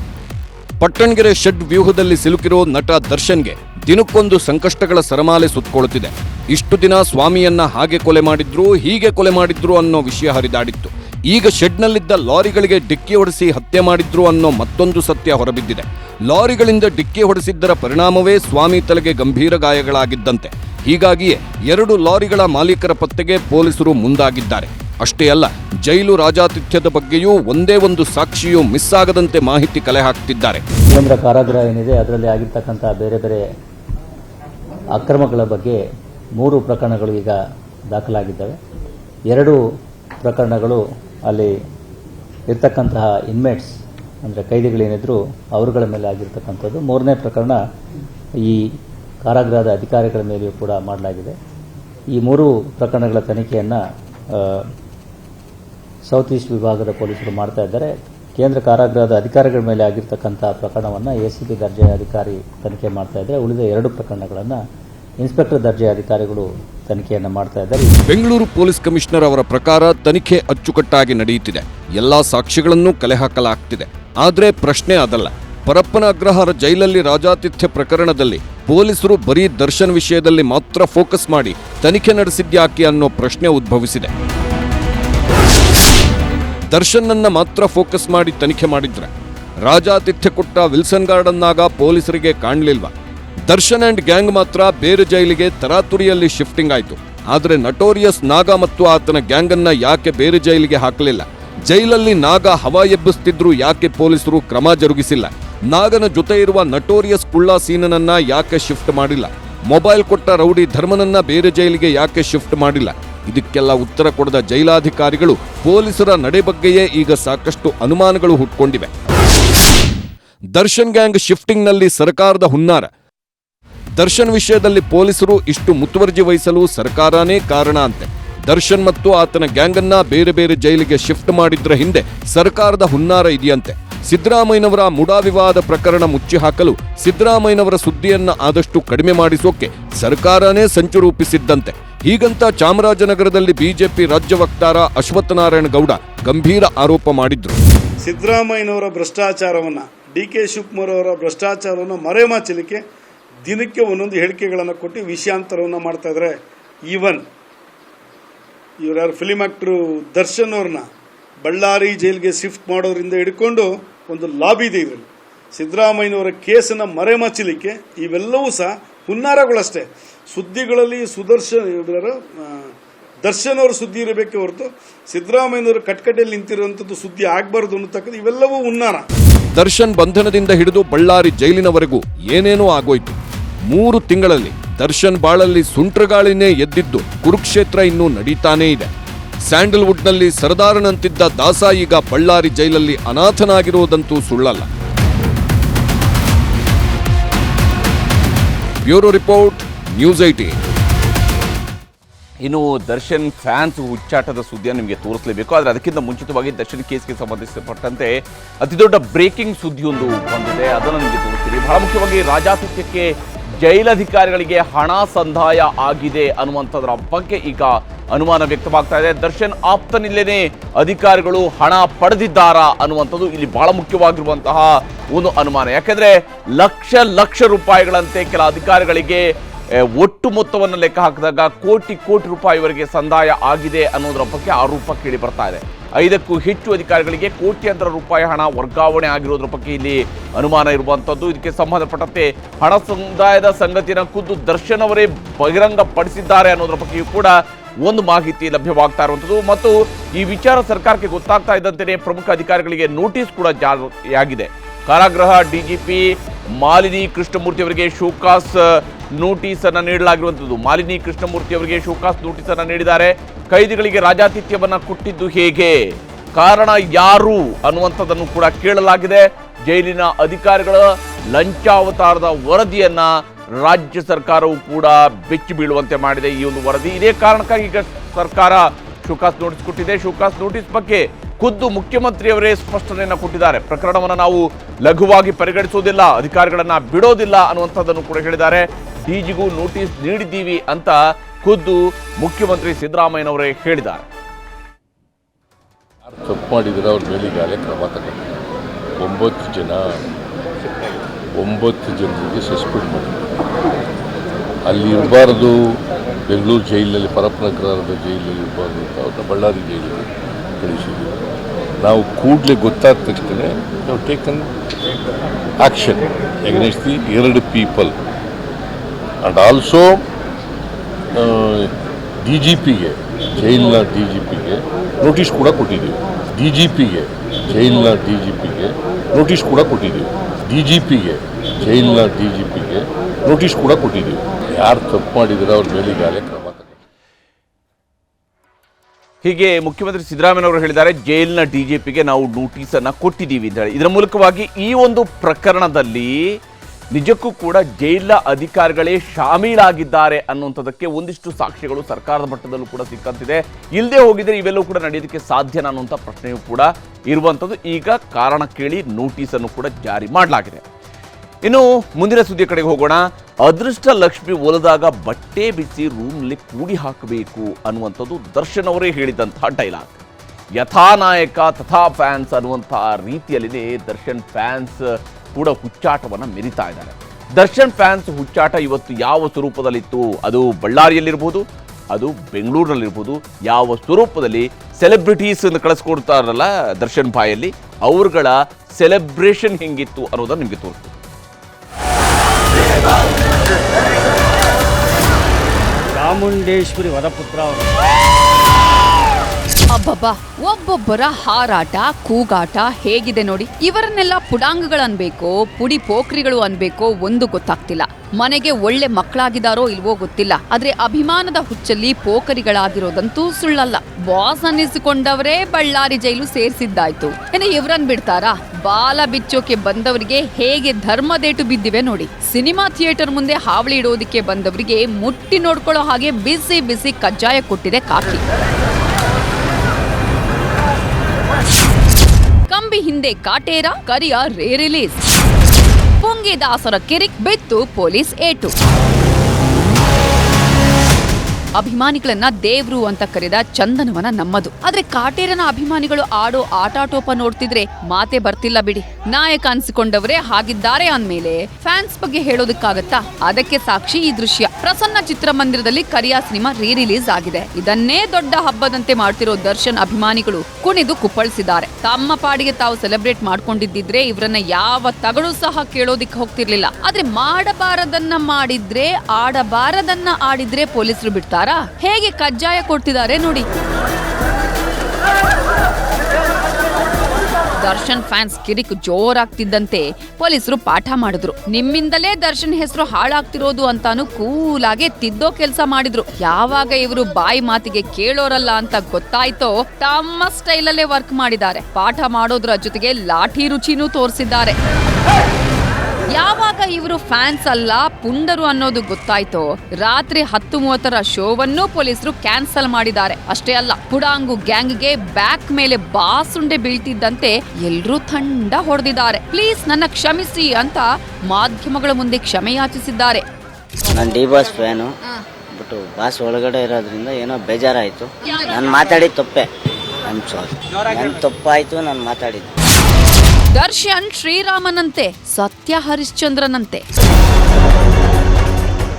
S2: ಪಟ್ಟಣಗೆರೆ ಷಡ್ ವ್ಯೂಹದಲ್ಲಿ ಸಿಲುಕಿರೋ ನಟ ದರ್ಶನ್ಗೆ ದಿನಕ್ಕೊಂದು ಸಂಕಷ್ಟಗಳ ಸರಮಾಲೆ ಸುತ್ತಕೊಳ್ಳುತ್ತಿದೆ ಇಷ್ಟು ದಿನ ಸ್ವಾಮಿಯನ್ನ ಹಾಗೆ ಕೊಲೆ ಮಾಡಿದ್ರು, ಹೀಗೆ ಕೊಲೆ ಮಾಡಿದ್ರು ಅನ್ನೋ ವಿಷಯ ಹರಿದಾಡಿತ್ತು. ಈಗ ಶೆಡ್ನಲ್ಲಿದ್ದ ಲಾರಿಗಳಿಗೆ ಡಿಕ್ಕಿ ಹೊಡೆಸಿ ಹತ್ಯೆ ಮಾಡಿದ್ರು ಅನ್ನೋ ಮತ್ತೊಂದು ಸತ್ಯ ಹೊರಬಿದ್ದಿದೆ. ಲಾರಿಗಳಿಂದ ಡಿಕ್ಕಿ ಹೊಡೆಸಿದ್ದರ ಪರಿಣಾಮವೇ ಸ್ವಾಮಿ ತಲೆಗೆ ಗಂಭೀರ ಗಾಯಗಳಾಗಿದ್ದಂತೆ. ಹೀಗಾಗಿಯೇ ಎರಡು ಲಾರಿಗಳ ಮಾಲೀಕರ ಪತ್ತೆಗೆ ಪೊಲೀಸರು ಮುಂದಾಗಿದ್ದಾರೆ. ಅಷ್ಟೇ ಅಲ್ಲ, ಜೈಲು ರಾಜಾತಿಥ್ಯದ ಬಗ್ಗೆಯೂ ಒಂದೇ ಒಂದು ಸಾಕ್ಷಿಯೂ ಮಿಸ್ ಆಗದಂತೆ ಮಾಹಿತಿ ಕಲೆ ಹಾಕ್ತಿದ್ದಾರೆ.
S3: ಕೇಂದ್ರ ಕಾರಾಗೃಹ ಏನಿದೆ, ಅದರಲ್ಲಿ ಆಗಿರ್ತಕ್ಕಂಥ ಬೇರೆ ಬೇರೆ ಅಕ್ರಮಗಳ ಬಗ್ಗೆ ಮೂರು ಪ್ರಕರಣಗಳು ಈಗ ದಾಖಲಾಗಿದ್ದಾವೆ. ಎರಡು ಪ್ರಕರಣಗಳು ಅಲ್ಲಿ ಇರ್ತಕ್ಕಂತಹ ಇನ್ಮೇಟ್ಸ್ ಅಂದರೆ ಕೈದಿಗಳೇನಿದ್ರು, ಅವರುಗಳ ಮೇಲೆ ಆಗಿರ್ತಕ್ಕಂಥದ್ದು. ಮೂರನೇ ಪ್ರಕರಣ ಈ ಕಾರಾಗೃಹದ ಅಧಿಕಾರಿಗಳ ಮೇಲೆಯೂ ಕೂಡ ಮಾಡಲಾಗಿದೆ. ಈ ಮೂರು ಪ್ರಕರಣಗಳ ತನಿಖೆಯನ್ನು ಸೌತ್ ಈಸ್ಟ್ ವಿಭಾಗದ ಪೊಲೀಸರು ಮಾಡ್ತಾ ಇದ್ದಾರೆ. ಕೇಂದ್ರ ಕಾರಾಗೃಹದ ಅಧಿಕಾರಿಗಳ ಮೇಲೆ ಆಗಿರ್ತಕ್ಕಂಥ ಪ್ರಕರಣವನ್ನು ಎ ಸಿ ಬಿ ದರ್ಜೆಯ ಅಧಿಕಾರಿ ತನಿಖೆ ಮಾಡ್ತಾ ಇದ್ದಾರೆ. ಉಳಿದ ಎರಡು ಪ್ರಕರಣಗಳನ್ನು ಇನ್ಸ್ಪೆಕ್ಟರ್ ದರ್ಜೆಯ ಅಧಿಕಾರಿಗಳು ತನಿಖೆಯನ್ನು ಮಾಡ್ತಾ ಇದ್ದಾರೆ.
S2: ಬೆಂಗಳೂರು ಪೊಲೀಸ್ ಕಮಿಷನರ್ ಅವರ ಪ್ರಕಾರ ತನಿಖೆ ಅಚ್ಚುಕಟ್ಟಾಗಿ ನಡೆಯುತ್ತಿದೆ. ಎಲ್ಲಾ ಸಾಕ್ಷಿಗಳನ್ನು ಕಲೆ ಹಾಕಲಾಗ್ತಿದೆ. ಆದರೆ ಪ್ರಶ್ನೆ ಅದಲ್ಲ. ಪರಪ್ಪನ ಅಗ್ರಹಾರ ಜೈಲಲ್ಲಿ ರಾಜಾತಿಥ್ಯ ಪ್ರಕರಣದಲ್ಲಿ ಪೊಲೀಸರು ಬರೀ ದರ್ಶನ್ ವಿಷಯದಲ್ಲಿ ಮಾತ್ರ ಫೋಕಸ್ ಮಾಡಿ ತನಿಖೆ ನಡೆಸಿದ್ಯಾಕೆ ಅನ್ನೋ ಪ್ರಶ್ನೆ ಉದ್ಭವಿಸಿದೆ. ದರ್ಶನ್ನನ್ನ ಮಾತ್ರ ಫೋಕಸ್ ಮಾಡಿ ತನಿಖೆ ಮಾಡಿದ್ರೆ ರಾಜಾತಿಥ್ಯ ಕೊಟ್ಟ ವಿಲ್ಸನ್ ಗಾರ್ಡನ್ನಾಗ ಪೊಲೀಸರಿಗೆ ಕಾಣ್ಲಿಲ್ವಾ? ದರ್ಶನ್ ಅಂಡ್ ಗ್ಯಾಂಗ್ ಮಾತ್ರ ಬೇರೆ ಜೈಲಿಗೆ ತರಾತುರಿಯಲ್ಲಿ ಶಿಫ್ಟಿಂಗ್ ಆಯಿತು. ಆದರೆ ನಟೋರಿಯಸ್ ನಾಗ ಮತ್ತು ಆತನ ಗ್ಯಾಂಗ್ ಅನ್ನ ಯಾಕೆ ಬೇರೆ ಜೈಲಿಗೆ ಹಾಕಲಿಲ್ಲ? ಜೈಲಲ್ಲಿ ನಾಗ ಹವಾ ಎಬ್ಬಿಸ್ತಿದ್ರು ಯಾಕೆ ಪೊಲೀಸರು ಕ್ರಮ ಜರುಗಿಸಿಲ್ಲ? ನಾಗನ ಜೊತೆ ಇರುವ ನಟೋರಿಯಸ್ ಕುಳ್ಳ ಸೀನನನ್ನ ಯಾಕೆ ಶಿಫ್ಟ್ ಮಾಡಿಲ್ಲ? ಮೊಬೈಲ್ ಕೊಟ್ಟ ರೌಡಿ ಧರ್ಮನನ್ನ ಬೇರೆ ಜೈಲಿಗೆ ಯಾಕೆ ಶಿಫ್ಟ್ ಮಾಡಿಲ್ಲ? ಇದಕ್ಕೆಲ್ಲ ಉತ್ತರ ಕೊಡದ ಜೈಲಾಧಿಕಾರಿಗಳು ಪೊಲೀಸರ ನಡೆ ಬಗ್ಗೆಯೇ ಈಗ ಸಾಕಷ್ಟು ಅನುಮಾನಗಳು ಹುಟ್ಕೊಂಡಿವೆ. ದರ್ಶನ್ ಗ್ಯಾಂಗ್ ಶಿಫ್ಟಿಂಗ್ನಲ್ಲಿ ಸರ್ಕಾರದ ಹುನ್ನಾರ. ದರ್ಶನ್ ವಿಷಯದಲ್ಲಿ ಪೊಲೀಸರು ಇಷ್ಟು ಮುತುವರ್ಜಿ ವಹಿಸಲು ಸರ್ಕಾರನೇ ಕಾರಣ ಅಂತೆ. ದರ್ಶನ್ ಮತ್ತು ಆತನ ಗ್ಯಾಂಗನ್ನ ಬೇರೆ ಬೇರೆ ಜೈಲಿಗೆ ಶಿಫ್ಟ್ ಮಾಡಿದ್ರ ಹಿಂದೆ ಸರ್ಕಾರದ ಹುನ್ನಾರ ಇದೆಯಂತೆ. ಸಿದ್ದರಾಮಯ್ಯನವರ ಮುಡಾ ವಿವಾದ ಪ್ರಕರಣ ಮುಚ್ಚಿ ಹಾಕಲು ಸಿದ್ದರಾಮಯ್ಯನವರ ಸುದ್ದಿಯನ್ನ ಆದಷ್ಟು ಕಡಿಮೆ ಮಾಡಿಸೋಕೆ ಸರ್ಕಾರನೇ ಸಂಚು ರೂಪಿಸಿದ್ದಂತೆ. ಹೀಗಂತ ಚಾಮರಾಜನಗರದಲ್ಲಿ ಬಿಜೆಪಿ ರಾಜ್ಯ ವಕ್ತಾರ ಅಶ್ವತ್ಥನಾರಾಯಣ ಗೌಡ ಗಂಭೀರ ಆರೋಪ ಮಾಡಿದ್ರು.
S4: ಸಿದ್ದರಾಮಯ್ಯನವರ ಭ್ರಷ್ಟಾಚಾರವನ್ನು ಡಿ ಕೆ ಶಿವಕುಮಾರ್ ಅವರ ಭ್ರಷ್ಟಾಚಾರವನ್ನು ಮರೆಮಾಚಲಿಕ್ಕೆ ದಿನಕ್ಕೆ ಒಂದೊಂದು ಹೇಳಿಕೆಗಳನ್ನು ಕೊಟ್ಟು ವಿಷಯಾಂತರವನ್ನು ಮಾಡ್ತಾ ಇದ್ದಾರೆ ಈವನ್ ಇವ್ರು ಯಾರು ಫಿಲಿಂ ಆಕ್ಟರು ದರ್ಶನ್ ಅವ್ರನ್ನ ಬಳ್ಳಾರಿ ಜೈಲಿಗೆ ಶಿಫ್ಟ್ ಮಾಡೋದ್ರಿಂದ ಹಿಡ್ಕೊಂಡು ಒಂದು ಲಾಬಿ ಇದೆ ಇದರಲ್ಲಿ. ಸಿದ್ದರಾಮಯ್ಯನವರ ಕೇಸನ್ನು ಮರೆಮಾಚಲಿಕ್ಕೆ ಇವೆಲ್ಲವೂ ಸಹ ಹುನ್ನಾರಗಳಷ್ಟೇ. ಸುದ್ದಿಗಳಲ್ಲಿ ಸುದರ್ಶನ್ ಇವರು ದರ್ಶನ್ ಅವರ ಸುದ್ದಿ ಇರಬೇಕೆ ಹೊರತು ಸಿದ್ದರಾಮಯ್ಯನವರು ಕಟ್ಕಟೆಯಲ್ಲಿ ನಿಂತಿರುವಂಥದ್ದು ಸುದ್ದಿ ಆಗಬಾರ್ದು ಅನ್ನತಕ್ಕದ್ದು ಇವೆಲ್ಲವೂ ಹುನ್ನಾರ.
S2: ದರ್ಶನ್ ಬಂಧನದಿಂದ ಹಿಡಿದು ಬಳ್ಳಾರಿ ಜೈಲಿನವರೆಗೂ ಏನೇನೋ ಆಗೋಯ್ತು. ಮೂರು ತಿಂಗಳಲ್ಲಿ ದರ್ಶನ್ ಬಾಳಲ್ಲಿ ಸುಂಟ್ರಗಾಳಿನೇ ಎದ್ದಿದ್ದು ಕುರುಕ್ಷೇತ್ರ ಇನ್ನೂ ನಡೀತಾನೇ ಇದೆ. ಸ್ಯಾಂಡಲ್ವುಡ್ನಲ್ಲಿ ಸರದಾರನಂತಿದ್ದ ದಾಸ ಈಗ ಬಳ್ಳಾರಿ ಜೈಲಲ್ಲಿ ಅನಾಥನಾಗಿರುವುದಂತೂ ಸುಳ್ಳಲ್ಲ. ಬ್ಯೂರೋ ರಿಪೋರ್ಟ್, ನ್ಯೂಸ್ ಐಟಿ
S1: ಇನ್ನು ದರ್ಶನ್ ಫ್ಯಾನ್ಸ್ ಹುಚ್ಚಾಟದ ಸುದ್ದಿಯನ್ನು ನಿಮಗೆ ತೋರಿಸಲೇಬೇಕು. ಆದರೆ ಅದಕ್ಕಿಂತ ಮುಂಚಿತವಾಗಿ ದರ್ಶನ್ ಕೇಸ್ಗೆ ಸಂಬಂಧಿಸಲ್ಪಟ್ಟಂತೆ ಅತಿದೊಡ್ಡ ಬ್ರೇಕಿಂಗ್ ಸುದ್ದಿಯೊಂದು ಬಂದಿದೆ. ಅದನ್ನು ನಿಮಗೆ ತೋರಿಸ್ತೀನಿ ಬಹಳ ಮುಖ್ಯವಾಗಿ ರಾಜಾತಿಥ್ಯಕ್ಕೆ ಜೈಲಧಿಕಾರಿಗಳಿಗೆ ಹಣ ಸಂದಾಯ ಆಗಿದೆ ಅನ್ನುವಂಥದ್ರ ಬಗ್ಗೆ ಈಗ ಅನುಮಾನ ವ್ಯಕ್ತವಾಗ್ತಾ ಇದೆ. ದರ್ಶನ್, ಆಪ್ತನಿಲ್ಲೇನೆ ಅಧಿಕಾರಿಗಳು ಹಣ ಪಡೆದಿದ್ದಾರಾ ಅನ್ನುವಂಥದ್ದು ಇಲ್ಲಿ ಬಹಳ ಮುಖ್ಯವಾಗಿರುವಂತಹ ಒಂದು ಅನುಮಾನ. ಯಾಕೆಂದ್ರೆ ಲಕ್ಷ ಲಕ್ಷ ರೂಪಾಯಿಗಳಂತೆ ಕೆಲ ಅಧಿಕಾರಿಗಳಿಗೆ ಒಟ್ಟು ಮೊತ್ತವನ್ನು ಲೆಕ್ಕ ಹಾಕಿದಾಗ ಕೋಟಿ ಕೋಟಿ ರೂಪಾಯಿವರೆಗೆ ಸಂದಾಯ ಆಗಿದೆ ಅನ್ನೋದರ ಬಗ್ಗೆ ಆರೋಪ ಕೇಳಿ ಬರ್ತಾ ಇದೆ. ಐದಕ್ಕೂ ಹೆಚ್ಚು ಅಧಿಕಾರಿಗಳಿಗೆ ಕೋಟ್ಯಾಂತರ ರೂಪಾಯಿ ಹಣ ವರ್ಗಾವಣೆ ಆಗಿರೋದ್ರ ಬಗ್ಗೆ ಇಲ್ಲಿ ಅನುಮಾನ ಇರುವಂಥದ್ದು ಇದಕ್ಕೆ ಸಂಬಂಧಪಟ್ಟಂತೆ ಹಣ ಸಮುದಾಯದ ಸಂಗತಿಯನ್ನು ಖುದ್ದು ದರ್ಶನ್ ಅವರೇ ಬಹಿರಂಗ ಪಡಿಸಿದ್ದಾರೆ ಅನ್ನೋದ್ರ ಬಗ್ಗೆಯೂ ಕೂಡ ಒಂದು ಮಾಹಿತಿ ಲಭ್ಯವಾಗ್ತಾ ಇರುವಂಥದ್ದು ಮತ್ತು ಈ ವಿಚಾರ ಸರ್ಕಾರಕ್ಕೆ ಗೊತ್ತಾಗ್ತಾ ಇದ್ದಂತೆಯೇ ಪ್ರಮುಖ ಅಧಿಕಾರಿಗಳಿಗೆ ನೋಟಿಸ್ ಕೂಡ ಜಾರಿಯಾಗಿದೆ. ಕಾರಾಗೃಹ ಡಿಜಿಪಿ ಮಾಲಿನಿ ಕೃಷ್ಣಮೂರ್ತಿ ಅವರಿಗೆ ಶೋಕಾಸ್ ನೋಟಿಸ್ ಅನ್ನ ನೀಡಲಾಗಿರುವಂಥದ್ದು. ಮಾಲಿನಿ ಕೃಷ್ಣಮೂರ್ತಿ ಅವರಿಗೆ ಶೋಕಾಸ್ ನೋಟಿಸ್ ಅನ್ನ ನೀಡಿದ್ದಾರೆ. ಕೈದಿಗಳಿಗೆ ರಾಜಾತಿಥ್ಯವನ್ನು ಕೊಟ್ಟಿದ್ದು ಹೇಗೆ? ಕಾರಣ ಯಾರು ಅನ್ನುವಂಥದ್ದನ್ನು ಕೂಡ ಕೇಳಲಾಗಿದೆ. ಜೈಲಿನ ಅಧಿಕಾರಿಗಳ ಲಂಚಾವತಾರದ ವರದಿಯನ್ನ ರಾಜ್ಯ ಸರ್ಕಾರವು ಕೂಡ ಬೆಚ್ಚಿ ಬೀಳುವಂತೆ ಮಾಡಿದೆ. ಈ ಒಂದು ವರದಿ ಇದೇ ಕಾರಣಕ್ಕಾಗಿ ಈಗ ಸರ್ಕಾರ ಶೋಕಾಸ್ ನೋಟಿಸ್ ಕೊಟ್ಟಿದೆ. ಶೋಕಾಸ್ ನೋಟಿಸ್ ಬಗ್ಗೆ ಖುದ್ದು ಮುಖ್ಯಮಂತ್ರಿಯವರೇ ಸ್ಪಷ್ಟನೆಯನ್ನು ಕೊಟ್ಟಿದ್ದಾರೆ. ಪ್ರಕರಣವನ್ನು ನಾವು ಲಘುವಾಗಿ ಪರಿಗಣಿಸುವುದಿಲ್ಲ ಅಧಿಕಾರಿಗಳನ್ನ ಬಿಡೋದಿಲ್ಲ ಅನ್ನುವಂಥದ್ದನ್ನು ಕೂಡ ಹೇಳಿದ್ದಾರೆ. ಡಿಜಿಗೂ ನೋಟಿಸ್ ನೀಡಿದ್ದೀವಿ ಅಂತ ಖುದ್ದು ಮುಖ್ಯಮಂತ್ರಿ ಸಿದ್ದರಾಮಯ್ಯನವರೇ ಹೇಳಿದ್ದಾರೆ.
S5: ತಪ್ಪು ಮಾಡಿದರೆ ಅವ್ರ ಮೇಲೆ ಈಗಾಗಲೇ ಕ್ರಮ ತಗೊಂಡು ಒಂಬತ್ತು ಜನ, ಒಂಬತ್ತು ಜನರಿಗೆ ಸಸ್ಪೆಂಡ್ ಮಾಡಿದ್ರು ಅಲ್ಲಿ ಇರಬಾರ್ದು, ಬೆಂಗಳೂರು ಜೈಲಿನಲ್ಲಿ, ಪರಪ್ಪನಗರದ ಜೈಲಲ್ಲಿ ಇರಬಾರ್ದು ಅಂತ ಅವ್ರನ್ನ ಬಳ್ಳಾರಿ ಜೈಲಿಗೆ ಕಳಿಸಿದ್ವಿ ನಾವು ಕೂಡಲೇ ಗೊತ್ತಾದ ತಕ್ಷಣ ನಾವು ಟೇಕನ್ ಆ್ಯಕ್ಷನ್ ಎಗ್ನೆಸ್ಟ್ ದಿ ಎರಡು people and also D G ಪಿಗೆ ಜೈಲಿನ ಡಿ ಜಿ ಪಿಗೆ ನೋಟಿಸ್ ಕೂಡ ಕೊಟ್ಟಿದ್ದೀವಿ. ಡಿ ಜಿ ಪಿಗೆ ಜೈಲಿನ ಡಿ ಜಿ ಪಿಗೆ ನೋಟಿಸ್ ಕೂಡ ಕೊಟ್ಟಿದ್ದೀವಿ. ಡಿ ಜಿ ಪಿಗೆ ಜೈಲಿನ ಡಿ ಜಿ ಪಿಗೆ ನೋಟಿಸ್ ಕೂಡ ಕೊಟ್ಟಿದ್ದೀವಿ. ಯಾರು ತಪ್ಪು ಮಾಡಿದರೆ ಅವ್ರ ಮೇಲೆ ಈಗಾಗಲೇ ಕ್ರಮ
S1: ಹೀಗೆ ಮುಖ್ಯಮಂತ್ರಿ ಸಿದ್ದರಾಮಯ್ಯನವರು ಹೇಳಿದ್ದಾರೆ, ಜೈಲಿನ ಪಿಗೆ ನಾವು ನೋಟಿಸನ್ನು ಕೊಟ್ಟಿದ್ದೀವಿ ಅಂತ ಹೇಳಿ. ಇದರ ಮೂಲಕವಾಗಿ ಈ ಒಂದು ಪ್ರಕರಣದಲ್ಲಿ ನಿಜಕ್ಕೂ ಕೂಡ ಜೈಲ ಅಧಿಕಾರಿಗಳೇ ಶಾಮೀಲಾಗಿದ್ದಾರೆ ಅನ್ನುವಂಥದ್ದಕ್ಕೆ ಒಂದಿಷ್ಟು ಸಾಕ್ಷ್ಯಗಳು ಸರ್ಕಾರದ ಮಟ್ಟದಲ್ಲೂ ಕೂಡ ಸಿಕ್ಕಂತಿದೆ. ಇಲ್ಲದೆ ಹೋಗಿದರೆ ಇವೆಲ್ಲವೂ ಕೂಡ ನಡೆಯೋದಕ್ಕೆ ಸಾಧ್ಯನಾ ಅನ್ನುವಂಥ ಪ್ರಶ್ನೆಯೂ ಕೂಡ ಇರುವಂಥದ್ದು. ಈಗ ಕಾರಣ ಕೇಳಿ ನೋಟಿಸ್ ಅನ್ನು ಕೂಡ ಜಾರಿ ಮಾಡಲಾಗಿದೆ. ಇನ್ನು ಮುಂದಿನ ಸುದ್ದಿ ಕಡೆಗೆ ಹೋಗೋಣ. ಅದೃಷ್ಟ ಲಕ್ಷ್ಮಿ ಒಲಿದಾಗ ಬಟ್ಟೆ ಬಿಸಿ ರೂಮ್ನಲ್ಲಿ ಕೂಡಿ ಹಾಕಬೇಕು ಅನ್ನುವಂಥದ್ದು ದರ್ಶನ್ ಅವರೇ ಹೇಳಿದಂತಹ ಡೈಲಾಗ್ ಯಥಾನಾಯಕ ತಥಾ ಫ್ಯಾನ್ಸ್ ಅನ್ನುವಂಥ ರೀತಿಯಲ್ಲಿದೆ ದರ್ಶನ್ ಫ್ಯಾನ್ಸ್ ಕೂಡ ಹುಚ್ಚಾಟವನ್ನು ಮೆರಿತಾ ಇದ್ದಾರೆ. ದರ್ಶನ್ ಫ್ಯಾನ್ಸ್ ಹುಚ್ಚಾಟ ಇವತ್ತು ಯಾವ ಸ್ವರೂಪದಲ್ಲಿತ್ತು? ಅದು ಬಳ್ಳಾರಿಯಲ್ಲಿರ್ಬೋದು, ಅದು ಬೆಂಗಳೂರಿನಲ್ಲಿರ್ಬೋದು. ಯಾವ ಸ್ವರೂಪದಲ್ಲಿ ಸೆಲೆಬ್ರಿಟೀಸ್ ಕಳಿಸ್ಕೊಡ್ತಾರಲ್ಲ ದರ್ಶನ್ ಬಾಯಲ್ಲಿ ಅವ್ರಗಳ ಸೆಲೆಬ್ರೇಷನ್ ಹೆಂಗಿತ್ತು ಅನ್ನೋದನ್ನು ನಿಮಗೆ ತೋರಿಸ್ತು
S6: ಚಾಮುಂಡೇಶ್ವರಿ ವರಪುತ್ರ ಅವರು.
S7: ಅಬ್ಬಬ್ಬಾ, ಒಬ್ಬೊಬ್ಬರ ಹಾರಾಟ, ಕೂಗಾಟ ಹೇಗಿದೆ ನೋಡಿ. ಇವರನ್ನೆಲ್ಲ ಪುಡಾಂಗಗಳನ್ಬೇಕೋ, ಪುಡಿ ಪೋಖ್ರಿಗಳು ಅನ್ಬೇಕೋ ಒಂದು ಗೊತ್ತಾಗ್ತಿಲ್ಲ. ಮನೆಗೆ ಒಳ್ಳೆ ಮಕ್ಕಳಾಗಿದಾರೋ ಇಲ್ವೋ ಗೊತ್ತಿಲ್ಲ. ಆದ್ರೆ ಅಭಿಮಾನದ ಹುಚ್ಚಲ್ಲಿ ಪೋಖರಿಗಳಾಗಿರೋದಂತೂ ಸುಳ್ಳಲ್ಲ. ಬಾಸ್ ಅನ್ನಿಸಿಕೊಂಡವರೇ ಬಳ್ಳಾರಿ ಜೈಲು ಸೇರಿಸಿದ್ದಾಯ್ತು. ಇನ್ನು ಇವರನ್ ಬಿಡ್ತಾರಾ? ಬಾಲ ಬಿಚ್ಚೋಕೆ ಬಂದವರಿಗೆ ಹೇಗೆ ಧರ್ಮದೇಟು ಬಿದ್ದಿವೆ ನೋಡಿ. ಸಿನಿಮಾ ಥಿಯೇಟರ್ ಮುಂದೆ ಹಾವಳಿ ಇಡೋದಕ್ಕೆ ಬಂದವರಿಗೆ ಮುಟ್ಟಿ ನೋಡ್ಕೊಳ್ಳೋ ಹಾಗೆ ಬಿಸಿ ಬಿಸಿ ಕಜ್ಜಾಯ ಕೊಟ್ಟಿದೆ ಕಾಕಿ. ಹಿಂದೆ ಕಾಟೇರ ಕರಿಯ ರೇ ರಿಲೀಸ್ ಪುಂಗಿದಾಸರ ಕಿರಿಕ್ ಬಿತ್ತು ಪೊಲೀಸ್ ಏಟು. ಅಭಿಮಾನಿಗಳನ್ನ ದೇವ್ರು ಅಂತ ಕರೆದ ಚಂದನವನ ನಮ್ಮದು. ಆದ್ರೆ ಕಾಟೇರನ ಅಭಿಮಾನಿಗಳು ಆಡೋ ಆಟಾಟೋಪ ನೋಡ್ತಿದ್ರೆ ಮಾತೆ ಬರ್ತಿಲ್ಲ ಬಿಡಿ. ನಾಯಕ ಅನ್ಸಿಕೊಂಡವರೇ ಹಾಗಿದ್ದಾರೆ ಅಂದ್ಮೇಲೆ ಫ್ಯಾನ್ಸ್ ಬಗ್ಗೆ ಹೇಳೋದಕ್ಕಾಗತ್ತಾ? ಅದಕ್ಕೆ ಸಾಕ್ಷಿ ಈ ದೃಶ್ಯ. ಪ್ರಸನ್ನ ಚಿತ್ರಮಂದಿರದಲ್ಲಿ ಕರಿಯಾ ಸಿನಿಮಾ ರೀ ರಿಲೀಸ್ ಆಗಿದೆ. ಇದನ್ನೇ ದೊಡ್ಡ ಹಬ್ಬದಂತೆ ಮಾಡ್ತಿರೋ ದರ್ಶನ್ ಅಭಿಮಾನಿಗಳು ಕುಣಿದು ಕುಪ್ಪಳಿಸಿದ್ದಾರೆ. ತಮ್ಮ ಪಾಡಿಗೆ ತಾವು ಸೆಲೆಬ್ರೇಟ್ ಮಾಡ್ಕೊಂಡಿದ್ದಿದ್ರೆ ಇವರನ್ನ ಯಾವ ತಗಳು ಸಹ ಕೇಳೋದಿಕ್ ಹೋಗ್ತಿರ್ಲಿಲ್ಲ. ಆದ್ರೆ ಮಾಡಬಾರದನ್ನ ಮಾಡಿದ್ರೆ, ಆಡಬಾರದನ್ನ ಆಡಿದ್ರೆ ಪೊಲೀಸರು ಬಿಡ್ತಾರಾ ಹೇಗೆ ಕಜ್ಜಾಯ ಕೊಡ್ತಿದ್ದಾರೆ ನೋಡಿ. ದರ್ಶನ್ ಫ್ಯಾನ್ಸ್ ಕಿರಿಕ್ ಜೋರಾಗ್ತಿದ್ದಂತೆ ಪೊಲೀಸರು ಪಾಠ ಮಾಡಿದ್ರು. ನಿಮ್ಮಿಂದಲೇ ದರ್ಶನ್ ಹೆಸರು ಹಾಳಾಗ್ತಿರೋದು ಅಂತಾನು ಕೂಲಾಗೆ ತಿದ್ದೋ ಕೆಲಸ ಮಾಡಿದ್ರು. ಯಾವಾಗ ಇವರು ಬಾಯಿ ಮಾತಿಗೆ ಕೇಳೋರಲ್ಲ ಅಂತ ಗೊತ್ತಾಯ್ತೋ, ತಮ್ಮ ಸ್ಟೈಲಲ್ಲೇ ವರ್ಕ್ ಮಾಡಿದ್ದಾರೆ. ಪಾಠ ಮಾಡೋದ್ರ ಜೊತೆಗೆ ಲಾಠಿ ರುಚಿನೂ ತೋರಿಸಿದ್ದಾರೆ. ಯಾವಾಗ ಇವರು ಫ್ಯಾನ್ಸ್ ಅಲ್ಲ ಪುಂಡರು ಅನ್ನೋದು ಗೊತ್ತಾಯ್ತೋ ರಾತ್ರಿ ಹತ್ತು ಮೂವತ್ತರ ಶೋವನ್ನು ಪೊಲೀಸರು ಕ್ಯಾನ್ಸಲ್ ಮಾಡಿದ್ದಾರೆ. ಅಷ್ಟೇ ಅಲ್ಲ ಪುಡಾಂಗು ಗ್ಯಾಂಗ್ಗೆ ಬ್ಯಾಕ್ ಮೇಲೆ ಬಾಸುಂಡೆ ಬೀಳ್ತಿದ್ದಂತೆ ಎಲ್ರೂ ತಂಡ ಹೊಡೆದಿದ್ದಾರೆ. ಪ್ಲೀಸ್ ನನ್ನ ಕ್ಷಮಿಸಿ ಅಂತ ಮಾಧ್ಯಮಗಳ ಮುಂದೆ ಕ್ಷಮೆ ಯಾಚಿಸಿದ್ದಾರೆ.
S8: ನಾನು D boss fan. But boss ಒಳಗಡೆ ಇರೋದ್ರಿಂದ ಏನೋ ಬೇಜಾರಾಯಿತು. ನಾನು ಮಾತಾಡಿದ ತಪ್ಪೆ. ಐಮ್ ಸಾರಿ ನನ್ನ ತಪ್ಪಾಯಿತು ನಾನು ಮಾತಾಡಿದ್ದು.
S7: ದರ್ಶನ್ ಶ್ರೀರಾಮನಂತೆ, ಸತ್ಯ ಹರಿಶ್ಚಂದ್ರನಂತೆ.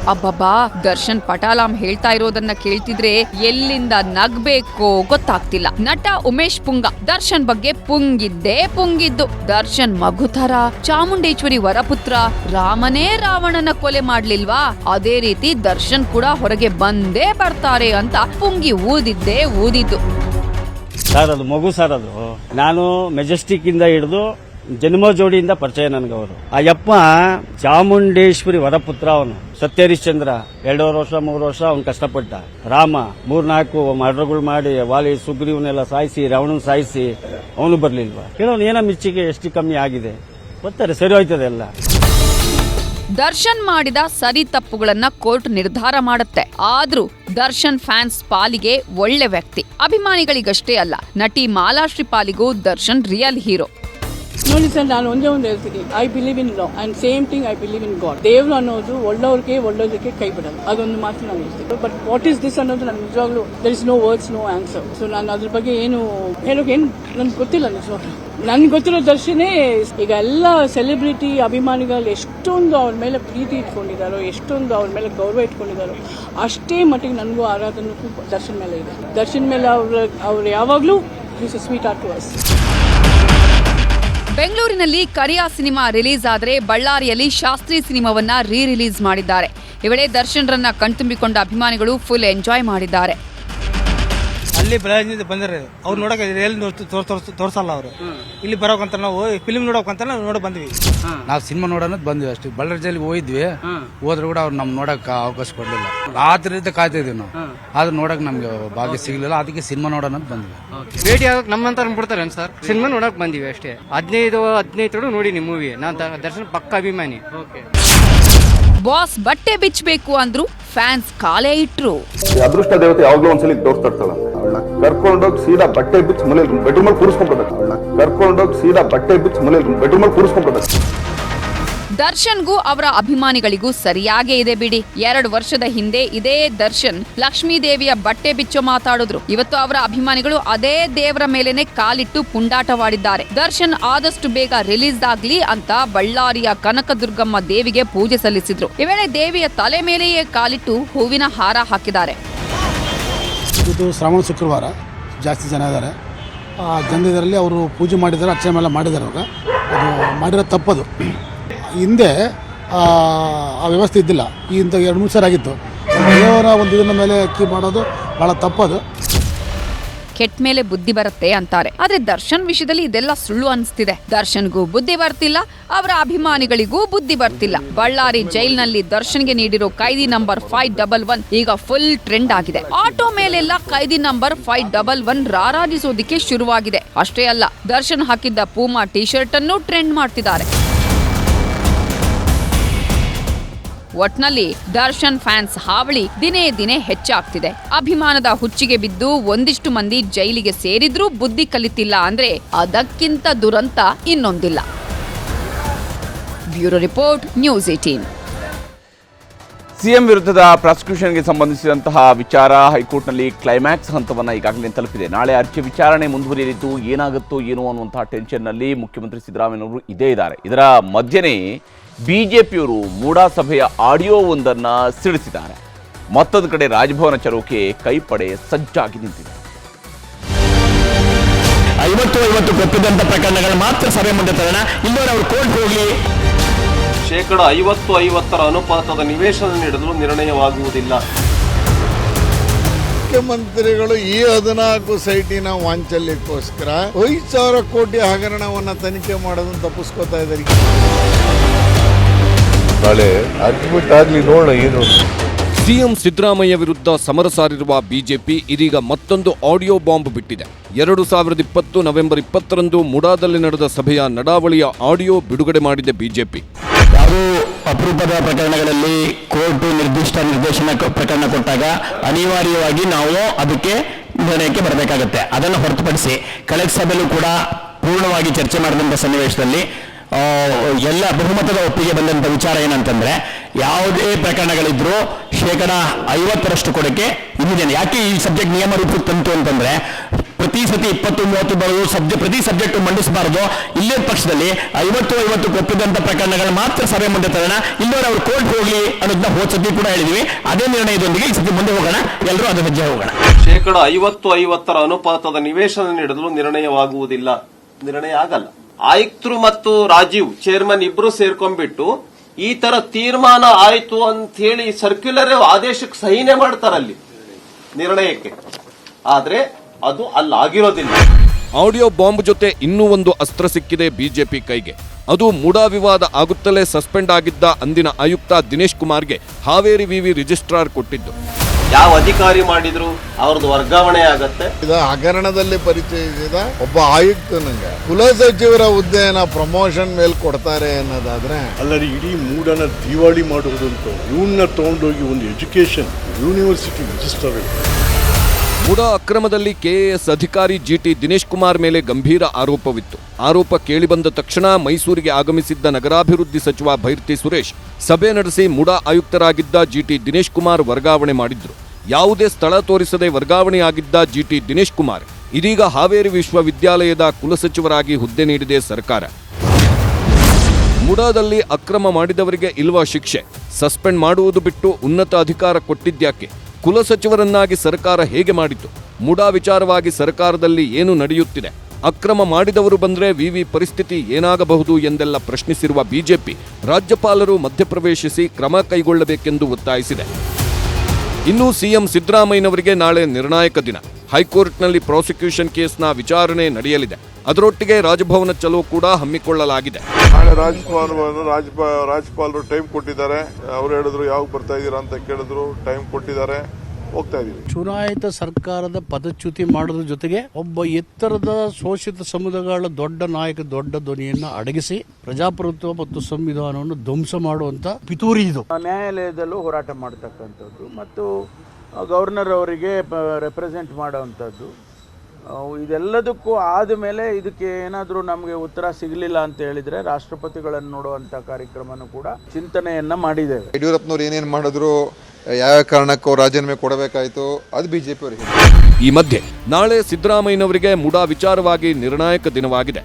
S7: ಅಬ್ಬಬ್ಬಾ, ದರ್ಶನ್ ಪಟಾಲಾಮ್ ಹೇಳ್ತಾ ಇರೋದನ್ನ ಕೇಳ್ತಿದ್ರೆ ಎಲ್ಲಿಂದ ನಗ್ಬೇಕೋ ಗೊತ್ತಾಗ್ತಿಲ್ಲ. ನಟ ಉಮೇಶ್ ಪುಂಗ, ದರ್ಶನ್ ಬಗ್ಗೆ ಪುಂಗಿದ್ದೇ ಪುಂಗಿದ್ದು. ದರ್ಶನ್ ಮಗುಥರ, ಚಾಮುಂಡೇಶ್ವರಿ ವರಪುತ್ರ, ರಾಮನೇ ರಾವಣನ ಕೊಲೆ ಮಾಡ್ಲಿಲ್ವಾ? ಅದೇ ರೀತಿ ದರ್ಶನ್ ಕೂಡ ಹೊರಗೆ ಬಂದೇ ಬರ್ತಾರೆ ಅಂತ ಪುಂಗಿ ಊದಿದ್ದೇ ಊದಿದ್ದು.
S6: ಸರ್ ಅದು ಮಗು ಸರ್ ಅದು. ನಾನು ಮೆಜೆಸ್ಟಿಕ್ ಇಂದ ಹಿಡಿದು ಜನ್ಮ ಜೋಡಿಯಿಂದ ಪರಿಚಯ ನನಗೆ ಅವರು ಆ ಯಪ್ಪ ಚಾಮುಂಡೇಶ್ವರಿ ವರಪುತ್ರ ಅವನು. ಸತ್ಯಹರಿಶ್ಚಂದ್ರ, ಎರಡೂವರೆ ವರ್ಷ, ಮೂರು ವರ್ಷ ಅವ್ನು ಕಷ್ಟಪಟ್ಟ. ರಾಮ, ಮೂರ್ನಾಲ್ಕು ಮರ್ಡರ್ಗಳು ಮಾಡಿ, ವಾಲಿ ಸುಗ್ರೀವನ್ನೆಲ್ಲ ಸಾಯಿಸಿ, ರಾವಣನ್ ಸಾಯಿಸಿ, ಅವನು ಬರ್ಲಿಲ್ವಾ? ಕೆಲವೊಂದು ಏನೋ ಮಿಚ್ಚಿಗೆ ಎಷ್ಟು ಕಮ್ಮಿ ಆಗಿದೆ. ಗೊತ್ತಾರೆ ಸರಿ ಹೋಯ್ತದೆ ಎಲ್ಲ
S7: ದರ್ಶನ್ ಮಾಡಿದ ಸರಿ ತಪ್ಪುಗಳನ್ನ ಕೋರ್ಟ್ ನಿರ್ಧಾರ ಮಾಡುತ್ತೆ. ಆದ್ರೂ ದರ್ಶನ್ ಫ್ಯಾನ್ಸ್ ಪಾಲಿಗೆ ಒಳ್ಳೆ ವ್ಯಕ್ತಿ. ಅಭಿಮಾನಿಗಳಿಗಷ್ಟೇ ಅಲ್ಲ, ನಟಿ ಮಾಲಾಶ್ರೀ ಪಾಲಿಗೂ ದರ್ಶನ್ ರಿಯಲ್ ಹೀರೋ.
S9: ನೋಡಿ ಸರ್, ನಾನು ಒಂದೇ ಒಂದು ಹೇಳ್ತೀನಿ. I believe in law and same thing I believe in God ದೇವ್ರು ಅನ್ನೋದು ಒಳ್ಳವ್ರಿಗೆ ಒಳ್ಳೋದಕ್ಕೆ ಕೈ ಬಿಡಲ್ಲ ಅದೊಂದು ಮಾತು ನಾನು ಹೇಳ್ತೀನಿ. ಬಟ್ ವಾಟ್ ಈಸ್ ದಿಸ್ ಅನ್ನೋದು ನನ್ಗೆ ನಿಜವಾಗ್ಲೂ there is no words no answer so ನಾನು ಅದ್ರ ಬಗ್ಗೆ ಏನು ಹೇಳೋಕೆ ಏನು ನನ್ಗೆ ಗೊತ್ತಿಲ್ಲ ನಿಜವಾಗ್ಲೂ. ನನ್ಗೆ ಗೊತ್ತಿರೋ ದರ್ಶನೇ ಈಗ ಎಲ್ಲ ಸೆಲೆಬ್ರಿಟಿ ಅಭಿಮಾನಿಗಳು ಎಷ್ಟೊಂದು ಅವ್ರ ಮೇಲೆ ಪ್ರೀತಿ ಇಟ್ಕೊಂಡಿದ್ದಾರೋ ಎಷ್ಟೊಂದು ಅವ್ರ ಮೇಲೆ ಗೌರವ ಇಟ್ಕೊಂಡಿದ್ದಾರೋ ಅಷ್ಟೇ ಮಟ್ಟಿಗೆ ನನಗೂ ಆರಾಧನೆ ದರ್ಶನ್ ಮೇಲೆ ಇದೆ. ದರ್ಶನ್ ಮೇಲೆ ಅವ್ರ ಅವ್ರು ಯಾವಾಗಲೂ is sweet are to us
S7: ಬೆಂಗಳೂರಿನಲ್ಲಿ ಕರಿಯಾ ಸಿನಿಮಾ ರಿಲೀಸ್ ಆದರೆ ಬಳ್ಳಾರಿಯಲ್ಲಿ ಶಾಸ್ತ್ರಿ ಸಿನಿಮಾವನ್ನ ರೀ ರಿಲೀಸ್ ಮಾಡಿದ್ದಾರೆ. ಈ ವೇಳೆ ದರ್ಶನ್ರನ್ನ ಕಣ್ತುಂಬಿಕೊಂಡ ಅಭಿಮಾನಿಗಳು ಫುಲ್ ಎಂಜಾಯ್ ಮಾಡಿದ್ದಾರೆ.
S10: ಅಲ್ಲಿ ಬೆಳಗಿನಿಂದ ಬಂದಿರ ಅವ್ರು ನೋಡಕ್ ರಿಯಲ್ ತೋರ್ಸಲ್ಲ ಅವರು. ಇಲ್ಲಿ ಬರೋಕಂತ ನಾವು ಫಿಲ್ಮ್ ನೋಡೋಕಂತ ನಾವು ನೋಡಕ್ ಬಂದ್ವಿ.
S11: ನಾವು ಸಿನಿಮಾ ನೋಡೋಣ ಬಂದ್ವಿ ಅಷ್ಟೇ. ಬಳ್ಳಾರಿ ಜೈಲಿಗೆ ಹೋಗಿದ್ವಿ. ಹೋದ್ರು ಕೂಡ ಅವ್ರು ನಮ್ ನೋಡಕ್ ಅವಕಾಶ ಕೊಡಲಿಲ್ಲ. ರಾತ್ರಿ ಕಾಯ್ತಿದ್ವಿ ನಾವು. ಆದ್ರೆ ನೋಡಕ್ ನಮ್ಗೆ ಭಾಗ್ಯ ಸಿಗ್ಲಿಲ್ಲ. ಅದಕ್ಕೆ ಸಿನಿಮಾ ನೋಡೋಣ ಅಂತ ಬಂದ್ವಿ
S10: ಭೇಟಿ ಆಗಕ್ ನಮ್ಮಂತ ಬಿಡ್ತಾರೆ ಸರ್? ಸಿನಿಮಾ ನೋಡಕ್ ಬಂದಿವಿ ಅಷ್ಟೇ. ಹದಿನೈದು ಹದಿನೈದು ನೋಡಿ ನಿಮ್ಮ ಮೂವಿ ನಾನು ದರ್ಶನ್ ಪಕ್ಕ ಅಭಿಮಾನಿ.
S7: ಬಾಸ್ ಬಟ್ಟೆ ಬಿಚ್ಚಬೇಕು ಅಂದ್ರು ಫ್ಯಾನ್ಸ್ ಕಾಲೇ ಇಟ್ರು.
S12: ಅದೃಷ್ಟ ದೇವತೆ ಯಾವಾಗಲೂ ಒಂದ್ಸಲಿ ತೋರಿಸ್ತಾ ಇರ್ತಾಳ. ಅವಳನ್ನ ಕರ್ಕೊಂಡೋಗಿ ಸೀದಾ ಬಟ್ಟೆ ಬಿಚ್ಚಿ ಮನೇಲಿ ಕೂರಿಸ್ಕೊಂಡ್ಬಿಡ್ಬೇಕು. ಅವಳನ್ನ ಕರ್ಕೊಂಡೋಗಿ ಸೀದಾ ಬಟ್ಟೆ ಬಿಚ್ಚಿ ಮನೇಲಿ ಕೂರಿಸ್ಕೊಂಡ್ಬಿಡ್ಬೇಕು.
S7: ದರ್ಶನ್ಗೂ ಅವರ ಅಭಿಮಾನಿಗಳಿಗೂ ಸರಿಯಾಗೇ ಇದೆ ಬಿಡಿ. ಎರಡು ವರ್ಷದ ಹಿಂದೆ ಇದೇ ದರ್ಶನ್ ಲಕ್ಷ್ಮೀ ದೇವಿಯ ಬಟ್ಟೆ ಬಿಚ್ಚು ಮಾತಾಡಿದ್ರು. ಇವತ್ತು ಅವರ ಅಭಿಮಾನಿಗಳು ಅದೇ ದೇವರ ಮೇಲೆನೆ ಕಾಲಿಟ್ಟು ಪುಂಡಾಟವಾಡಿದ್ದಾರೆ. ದರ್ಶನ್ ಆದಷ್ಟು ಬೇಗ ರಿಲೀಸ್ ಆಗ್ಲಿ ಅಂತ ಬಳ್ಳಾರಿಯ ಕನಕದುರ್ಗಮ್ಮ ದೇವಿಗೆ ಪೂಜೆ ಸಲ್ಲಿಸಿದ್ರು. ಈ ವೇಳೆ ದೇವಿಯ ತಲೆ ಮೇಲೆಯೇ ಕಾಲಿಟ್ಟು ಹೂವಿನ ಹಾರ ಹಾಕಿದ್ದಾರೆ.
S13: ಇದು ಶ್ರಾವಣ ಶುಕ್ರವಾರ. ಜಾಸ್ತಿ ಜನ ಇದ್ದಾರೆ. ಆ ಜನರಲ್ಲಿ ಅವರು ಪೂಜೆ ಮಾಡಿದ್ದಾರೆ, ಅರ್ಚನೆ ಮೇಲೆ ಮಾಡಿದ್ದಾರೆ ಅವಾಗ ಅದು ಮಾಡಿರೋ ತಪ್ಪದು. ಹಿಂದೆ, ಆ ಆ ವ್ಯವಸ್ಥೆ ಇದ್ದಿಲ್ಲ. ಈ ಇಂಥ ಎರಡು ಮೂರು ಸರಿ ಆಗಿತ್ತು. ದೇವರ ಒಂದು ಇದನ್ನ ಮೇಲೆ ಅಕ್ಕಿ ಮಾಡೋದು ಭಾಳ ತಪ್ಪದು.
S7: ಕೆಟ್ಟ ಮೇಲೆ ಬುದ್ಧಿ ಬರುತ್ತೆ ಅಂತಾರೆ. ಆದ್ರೆ ದರ್ಶನ್ ವಿಷಯದಲ್ಲಿ ಇದೆಲ್ಲ ಸುಳ್ಳು ಅನಿಸ್ತಿದೆ. ದರ್ಶನ್ಗೂ ಬುದ್ಧಿ ಬರ್ತಿಲ್ಲ, ಅವರ ಅಭಿಮಾನಿಗಳಿಗೂ ಬುದ್ಧಿ ಬರ್ತಿಲ್ಲ. ಬಳ್ಳಾರಿ ಜೈಲ್ನಲ್ಲಿ ದರ್ಶನ್ಗೆ ನೀಡಿರೋ ಕೈದಿ ನಂಬರ್ ಫೈವ್ ಡಬಲ್ ಒನ್ ಈಗ ಫುಲ್ ಟ್ರೆಂಡ್ ಆಗಿದೆ. ಆಟೋ ಮೇಲೆಲ್ಲ ಕೈದಿ ನಂಬರ್ ಫೈವ್ ಡಬಲ್ ಒನ್ ರಾರಾಜಿಸೋದಿಕ್ಕೆ ಶುರುವಾಗಿದೆ. ಅಷ್ಟೇ ಅಲ್ಲ, ದರ್ಶನ್ ಹಾಕಿದ್ದ ಪೂಮಾ ಟಿ ಶರ್ಟ್ ಅನ್ನು ಟ್ರೆಂಡ್ ಮಾಡ್ತಿದ್ದಾರೆ. ಒಟ್ನಲ್ಲಿ ದರ್ಶನ್ ಫ್ಯಾನ್ಸ್ ಹಾವಳಿ ದಿನೇ ದಿನೇ ಹೆಚ್ಚಾಗ್ತಿದೆ. ಅಭಿಮಾನದ ಹುಚ್ಚಿಗೆ ಬಿದ್ದು ಒಂದಿಷ್ಟು ಮಂದಿ ಜೈಲಿಗೆ ಸೇರಿದ್ರೂ ಬುದ್ಧಿ ಕಲಿತಿಲ್ಲ ಅಂದ್ರೆ ಅದಕ್ಕಿಂತ ದುರಂತ ಇನ್ನೊಂದಿಲ್ಲ. Bureau report, news eighteen
S1: CM ವಿರುದ್ಧದ ಪ್ರಾಸಿಕ್ಯೂಷನ್ಗೆ ಸಂಬಂಧಿಸಿದಂತಹ ವಿಚಾರ ಹೈಕೋರ್ಟ್ನಲ್ಲಿ ಕ್ಲೈಮ್ಯಾಕ್ಸ್ ಹಂತವನ್ನು ಈಗಾಗಲೇ ತಲುಪಿದೆ. ನಾಳೆ ಅರ್ಜಿ ವಿಚಾರಣೆ ಮುಂದುವರಿಯಲಿದ್ದು ಏನಾಗುತ್ತೋ ಏನೋ ಅನ್ನುವಂತಹ ಟೆನ್ಷನ್ನಲ್ಲಿ ಮುಖ್ಯಮಂತ್ರಿ ಸಿದ್ದರಾಮಯ್ಯನವರು ಇದೇ ಇದ್ದಾರೆ. ಇದರ ಮಧ್ಯೆನೇ ಬಿಜೆಪಿಯವರು ಮೂಡಾ ಸಭೆಯ ಆಡಿಯೋ ಒಂದನ್ನು ಸಿಡಿಸಿದ್ದಾರೆ. ಮತ್ತೊಂದು ಕಡೆ ರಾಜಭವನ ಚರೋಕೆ ಕೈಪಡೆ ಸಜ್ಜಾಗಿ ನಿಂತಿದೆ.
S14: ಐವತ್ತು ಐವತ್ತು ಒಪ್ಪಿದಂತ ಪ್ರಕರಣಗಳು ಮಾತ್ರ ಸಭೆ ಮುಂದೆ ತರೋಣ. ಇಲ್ಲವರೆ ಅವರು ಕೋರ್ಟ್ ಹೋಗಲಿ.
S15: ಶೇಕಡ ಐವತ್ತು ಐವತ್ತರ ಅನುಪಾತದ ನಿವೇಶನ ನೀಡಲು ನಿರ್ಣಯವಾಗುವುದಿಲ್ಲ.
S16: ಮುಖ್ಯಮಂತ್ರಿಗಳು ಈ ಹದಿನಾಲ್ಕು ಸೈಟಿನ ವಾಂಚಲ್ಯಕ್ಕೋಸ್ಕರ ಐದು ಸಾವಿರ ಕೋಟಿ ಹಗರಣವನ್ನು ತನಿಖೆ ಮಾಡೋದನ್ನು ತಪ್ಪಿಸ್ಕೋತಾ ಇದ್ದಾರೆ.
S5: ನಾಳೆ ಅಡ್ಮಿಟ್ ಆಗ್ಲಿ ನೋಡೋಣ ಏನು.
S2: ಸಿಎಂ ಸಿದ್ದರಾಮಯ್ಯ ವಿರುದ್ಧ ಸಮರ ಸಾರಿರುವ ಬಿಜೆಪಿ ಇದೀಗ ಮತ್ತೊಂದು ಆಡಿಯೋ ಬಾಂಬ್ ಬಿಟ್ಟಿದೆ. ಎರಡು ಸಾವಿರದ ಇಪ್ಪತ್ತು ನವೆಂಬರ್ ಇಪ್ಪತ್ತರಂದು ಮುಡಾದಲ್ಲಿ ನಡೆದ ಸಭೆಯ ನಡಾವಳಿಯ ಆಡಿಯೋ ಬಿಡುಗಡೆ ಮಾಡಿದೆ ಬಿಜೆಪಿ.
S14: ಯಾರು ಅಪರೂಪದ ಪ್ರಕರಣಗಳಲ್ಲಿ ಕೋರ್ಟ್ ನಿರ್ದಿಷ್ಟ ನಿರ್ದೇಶನ ಕ- ಪ್ರಕರಣ ಕೊಟ್ಟಾಗ ಅನಿವಾರ್ಯವಾಗಿ ನಾವು ಅದಕ್ಕೆ ನಿರ್ಣಯಕ್ಕೆ ಬರಬೇಕಾಗುತ್ತೆ. ಅದನ್ನು ಹೊರತುಪಡಿಸಿ ಕಳೆದ ಸಭೆಯಲ್ಲೂ ಕೂಡ ಪೂರ್ಣವಾಗಿ ಚರ್ಚೆ ಮಾಡಿದಂಥ ಸನ್ನಿವೇಶದಲ್ಲಿ ಎಲ್ಲ ಬಹುಮತದ ಒಪ್ಪಿಗೆ ಬಂದಂಥ ವಿಚಾರ ಏನಂತಂದ್ರೆ, ಯಾವುದೇ ಪ್ರಕರಣಗಳಿದ್ರೂ ಶೇಕಡ ಐವತ್ತರಷ್ಟು ಕೊಡಕ್ಕೆ ಇಲ್ಲಿದ್ದೇನೆ ಯಾಕೆ ಈ ಸಬ್ಜೆಕ್ಟ್ ನಿಯಮ ರೂಪಕ್ಕೆ ತಂತು ಅಂತಂದ್ರೆ, ಪ್ರತಿ ಸತಿ ಇಪ್ಪತ್ತು, ಮೂವತ್ತು ಬರೋದು ಸಬ್ಜೆ, ಪ್ರತಿ ಸಬ್ಜೆಕ್ಟ್ ಮಂಡಿಸಬಾರದು. ಇಲ್ಲೇ ಪಕ್ಷದಲ್ಲಿ ಐವತ್ತು ಐವತ್ತು ಒಪ್ಪಿದಂತ ಪ್ರಕರಣಗಳು ಮಾತ್ರ ಸಭೆ ಮುಂದೆ ತರೋಣ. ಇಲ್ಲವರು ಅವ್ರು ಕೋರ್ಟ್ ಹೋಗ್ಲಿ ಅನ್ನೋದನ್ನ ಹೋದ ಸತಿ ಕೂಡ ಹೇಳಿದ್ವಿ. ಅದೇ ನಿರ್ಣಯದೊಂದಿಗೆ ಈ ಸತಿ ಮುಂದೆ ಹೋಗೋಣ. ಎಲ್ಲರೂ ಅದರ ಹೆಜ್ಜೆ ಹೋಗೋಣ.
S15: ಶೇಕಡ ಐವತ್ತು, ಐವತ್ತರ ಅನುಪಾತದ ನಿವೇಶನ ನೀಡಲು ನಿರ್ಣಯವಾಗುವುದಿಲ್ಲ. ನಿರ್ಣಯ ಆಗಲ್ಲ. ಆಯುಕ್ತರು ಮತ್ತು ರಾಜೀವ್ ಚೇರ್ಮನ್ ಇಬ್ರು ಸೇರ್ಕೊಂಡ್ಬಿಟ್ಟು ಈ ತರ ತೀರ್ಮಾನ ಆಯ್ತು ಅಂತ ಹೇಳಿ ಸರ್ಕ್ಯುಲರ್ ಆದೇಶಕ್ಕೆ ಸಹಿನೇ ಮಾಡ್ತಾರಲ್ಲಿ ನಿರ್ಣಯಕ್ಕೆ. ಆದ್ರೆ ಅದು ಅಲ್ಲಾಗಿರೋದಿಲ್ಲ.
S2: ಆಡಿಯೋ ಬಾಂಬ್ ಜೊತೆ ಇನ್ನೂ ಒಂದು ಅಸ್ತ್ರ ಸಿಕ್ಕಿದೆ ಬಿಜೆಪಿ ಕೈಗೆ. ಅದು ಮೂಡಾ ವಿವಾದ ಆಗುತ್ತಲೇ ಸಸ್ಪೆಂಡ್ ಆಗಿದ್ದ ಅಂದಿನ ಆಯುಕ್ತ ದಿನೇಶ್ ಕುಮಾರ್ಗೆ ಹಾವೇರಿ ವಿವಿ ರಿಜಿಸ್ಟ್ರಾರ್ ಕೊಟ್ಟಿದ್ದು.
S15: ಯಾವ ಅಧಿಕಾರಿ ಮಾಡಿದ್ರು ಅವ್ರದ್ದು ವರ್ಗಾವಣೆ ಆಗತ್ತೆ.
S16: ಇದು ಹಗರಣದಲ್ಲಿ ಪರಿಚಯಿಸಿದ ಒಬ್ಬ ಆಯುಕ್ತನಿಗೆ ಕುಲಸಚಿವರ ಹುದ್ದೆಯನ್ನ ಪ್ರಮೋಷನ್ ಮೇಲೆ ಕೊಡ್ತಾರೆ ಅನ್ನೋದಾದ್ರೆ.
S5: ಅಲ್ಲರಿ ಇಡೀ ಮೂಡನ ದಿವಾಳಿ ಮಾಡುವುದಂತ ಇವನ್ನ ತಗೊಂಡೋಗಿ ಒಂದು ಎಜುಕೇಶನ್ ಯೂನಿವರ್ಸಿಟಿ ರಿಜಿಸ್ಟರ್
S2: ಮುಡಾ ಅಕ್ರಮದಲ್ಲಿ ಕೆಎಎಸ್ ಅಧಿಕಾರಿ ಜಿಟಿ ದಿನೇಶ್ ಕುಮಾರ್ ಮೇಲೆ ಗಂಭೀರ ಆರೋಪವಿತ್ತು. ಆರೋಪ ಕೇಳಿಬಂದ ತಕ್ಷಣ ಮೈಸೂರಿಗೆ ಆಗಮಿಸಿದ್ದ ನಗರಾಭಿವೃದ್ಧಿ ಸಚಿವ ಭೈರ್ತಿ ಸುರೇಶ್, ಸಭೆ ನಡೆಸಿ ಮುಡಾ ಆಯುಕ್ತರಾಗಿದ್ದ ಜಿಟಿ ದಿನೇಶ್ ಕುಮಾರ್ ವರ್ಗಾವಣೆ ಮಾಡಿದ್ರು. ಯಾವುದೇ ಸ್ಥಳ ತೋರಿಸದೆ ವರ್ಗಾವಣೆಯಾಗಿದ್ದ ಜಿಟಿ ದಿನೇಶ್ ಕುಮಾರ್, ಇದೀಗ ಹಾವೇರಿ ವಿಶ್ವವಿದ್ಯಾಲಯದ ಕುಲಸಚಿವರಾಗಿ ಹುದ್ದೆ ನೀಡಿದೆ ಸರ್ಕಾರ. ಮುಡಾದಲ್ಲಿ ಅಕ್ರಮ ಮಾಡಿದವರಿಗೆ ಇಲ್ವಾ ಶಿಕ್ಷೆ? ಸಸ್ಪೆಂಡ್ ಮಾಡುವುದು ಬಿಟ್ಟು ಉನ್ನತ ಅಧಿಕಾರ ಕೊಟ್ಟಿದ್ಯಾಕೆ ಕುಲಸಚಿವರನ್ನಾಗಿ ಸರ್ಕಾರ ಹೇಗೆ ಮಾಡಿತು? ಮುಡಾ ವಿಚಾರವಾಗಿ ಸರ್ಕಾರದಲ್ಲಿ ಏನು ನಡೆಯುತ್ತಿದೆ? ಅಕ್ರಮ ಮಾಡಿದವರು ಬಂದರೆ ವಿವಿ ಪರಿಸ್ಥಿತಿ ಏನಾಗಬಹುದು ಎಂದೆಲ್ಲ ಪ್ರಶ್ನಿಸಿರುವ ಬಿಜೆಪಿ, ರಾಜ್ಯಪಾಲರು ಮಧ್ಯಪ್ರವೇಶಿಸಿ ಕ್ರಮ ಕೈಗೊಳ್ಳಬೇಕೆಂದು ಒತ್ತಾಯಿಸಿದೆ. ಇನ್ನು ಸಿಎಂ ಸಿದ್ದರಾಮಯ್ಯನವರಿಗೆ ನಾಳೆ ನಿರ್ಣಾಯಕ ದಿನ. ಹೈಕೋರ್ಟ್ನಲ್ಲಿ ಪ್ರಾಸಿಕ್ಯೂಷನ್ ಕೇಸ್ನ ವಿಚಾರಣೆ ನಡೆಯಲಿದೆ. ಅದರೊಟ್ಟಿಗೆ ರಾಜಭವನ ಚಲೋ ಕೂಡ ಹಮ್ಮಿಕೊಳ್ಳಲಾಗಿದೆ.
S12: ನಾಳೆ ರಾಜ್ಯಪ ರಾಜ್ಯಪಾಲರು ಟೈಮ್ ಕೊಟ್ಟಿದ್ದಾರೆ. ಅವ್ರು ಹೇಳಿದ್ರು ಯಾವಾಗ ಬರ್ತಾ ಇದ್ದೀರಾ ಅಂತ ಕೇಳಿದ್ರು ಟೈಮ್ ಕೊಟ್ಟಿದ್ದಾರೆ. ಹೋಗ್ತಾ ಇದೀವಿ
S13: ಚುನಾಯಿತ ಸರ್ಕಾರದ ಪದಚ್ಯುತಿ ಮಾಡೋದ್ರ ಜೊತೆಗೆ ಒಬ್ಬ ಎತ್ತರದ ಶೋಷಿತ ಸಮುದಾಯಗಳ ದೊಡ್ಡ ನಾಯಕ ದೊಡ್ಡ ಧ್ವನಿಯನ್ನ ಅಡಗಿಸಿ ಪ್ರಜಾಪ್ರಭುತ್ವ ಮತ್ತು ಸಂವಿಧಾನವನ್ನು ಧ್ವಂಸ ಮಾಡುವಂತ ಪಿತೂರಿ ಇದು.
S17: ನ್ಯಾಯಾಲಯದಲ್ಲೂ ಹೋರಾಟ ಮಾಡತಕ್ಕಂಥದ್ದು ಮತ್ತು ಗವರ್ನರ್ ಅವರಿಗೆ ರೆಪ್ರೆಸೆಂಟ್ ಮಾಡುವಂಥದ್ದು. ಇದೆಲ್ಲದಕ್ಕೂ ಆದಮೇಲೆ ಇದಕ್ಕೆ ಏನಾದರೂ ನಮಗೆ ಉತ್ತರ ಸಿಗಲಿಲ್ಲ ಅಂತ ಹೇಳಿದರೆ ರಾಷ್ಟ್ರಪತಿಗಳನ್ನು ನೋಡುವಂಥ ಕಾರ್ಯಕ್ರಮನೂ ಕೂಡ ಚಿಂತನೆಯನ್ನು ಮಾಡಿದ್ದೇವೆ.
S18: ಯಡಿಯೂರಪ್ಪನವ್ರು ಏನೇನು ಮಾಡಿದ್ರು ಯಾವ ಕಾರಣಕ್ಕೂ ರಾಜೀನಾಮೆ ಕೊಡಬೇಕಾಯಿತು ಅದು ಬಿಜೆಪಿ ಅವರಿಗೆ
S2: ಈ ಮಧ್ಯೆ ನಾಳೆ ಸಿದ್ದರಾಮಯ್ಯನವರಿಗೆ ಮುಡಾ ವಿಚಾರವಾಗಿ ನಿರ್ಣಾಯಕ ದಿನವಾಗಿದೆ.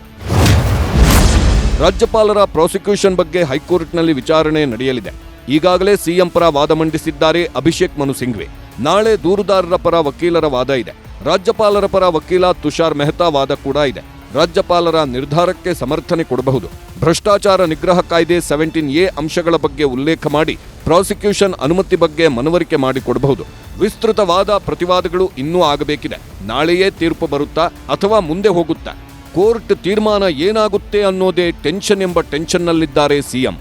S2: ರಾಜ್ಯಪಾಲರ ಪ್ರಾಸಿಕ್ಯೂಷನ್ ಬಗ್ಗೆ ಹೈಕೋರ್ಟ್ನಲ್ಲಿ ವಿಚಾರಣೆ ನಡೆಯಲಿದೆ. ಈಗಾಗಲೇ ಸಿಎಂ ಪರ ವಾದ ಮಂಡಿಸಿದ್ದಾರೆ ಅಭಿಷೇಕ್ ಮನು ಸಿಂಘ್ವಿ. ನಾಳೆ ದೂರುದಾರರ ಪರ ವಕೀಲರ ವಾದ ಇದೆ. ರಾಜ್ಯಪಾಲರ ಪರ ವಕೀಲ ತುಷಾರ್ ಮೆಹ್ತಾ ವಾದ ಕೂಡ ಇದೆ. ರಾಜ್ಯಪಾಲರ ನಿರ್ಧಾರಕ್ಕೆ ಸಮರ್ಥನೆ ಕೊಡಬಹುದು. ಭ್ರಷ್ಟಾಚಾರ ನಿಗ್ರಹ ಕಾಯ್ದೆ ಸೆವೆಂಟೀನ್ ಎ ಅಂಶಗಳ ಬಗ್ಗೆ ಉಲ್ಲೇಖ ಮಾಡಿ ಪ್ರಾಸಿಕ್ಯೂಷನ್ ಅನುಮತಿ ಬಗ್ಗೆ ಮನವರಿಕೆ ಮಾಡಿಕೊಡಬಹುದು. ವಿಸ್ತೃತ ವಾದ ಪ್ರತಿವಾದಗಳು ಇನ್ನೂ ಆಗಬೇಕಿದೆ. ನಾಳೆಯೇ ತೀರ್ಪು ಬರುತ್ತಾ ಅಥವಾ ಮುಂದೆ ಹೋಗುತ್ತಾ? ಕೋರ್ಟ್ ತೀರ್ಮಾನ ಏನಾಗುತ್ತೆ ಅನ್ನೋದೇ ಟೆನ್ಷನ್ ಎಂಬ ಟೆನ್ಷನ್ನಲ್ಲಿದ್ದಾರೆ ಸಿಎಂ.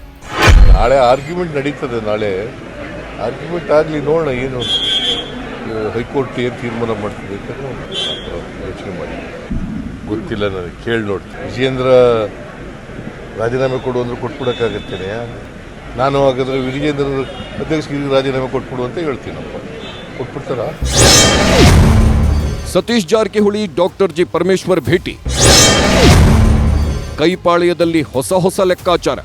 S5: ನಾಳೆ ಆರ್ಗ್ಯುಮೆಂಟ್ ನಡೀತದೆ ನಾಳೆ. ಆರ್ಗ್ಯುಮೆಂಟ್ ಆಗಲಿ ನೋಡೋಣ ಏನು ಹೈಕೋರ್ಟ್ ಏನು ತೀರ್ಮಾನ ಮಾಡ್ತದೆ ಅಂತ. ಯೋಚನೆ ಮಾಡಿ ಗೊತ್ತಿಲ್ಲ ನನಗೆ, ಕೇಳಿ ನೋಡಿ. ವಿಜೇಂದ್ರ ರಾಜೀನಾಮೆ ಕೊಡು ಅಂದ್ರೆ ಕೊಟ್ಬಿಡೋಕ್ಕಾಗತ್ತೇನೆ. ನಾನು ಹಾಗಾದ್ರೆ ವಿಜೇಂದ್ರ ಅಧ್ಯಕ್ಷರಿಗೆ ರಾಜೀನಾಮೆ ಕೊಟ್ಬಿಡು ಅಂತ ಹೇಳ್ತೀನಪ್ಪ ಕೊಟ್ಬಿಡ್ತಾರ?
S2: ಸತೀಶ್ ಜಾರಕಿಹೊಳಿ, ಡಾಕ್ಟರ್ ಜಿ ಪರಮೇಶ್ವರ್ ಭೇಟಿ. ಕೈಪಾಳ್ಯದಲ್ಲಿ ಹೊಸ ಹೊಸ ಲೆಕ್ಕಾಚಾರ.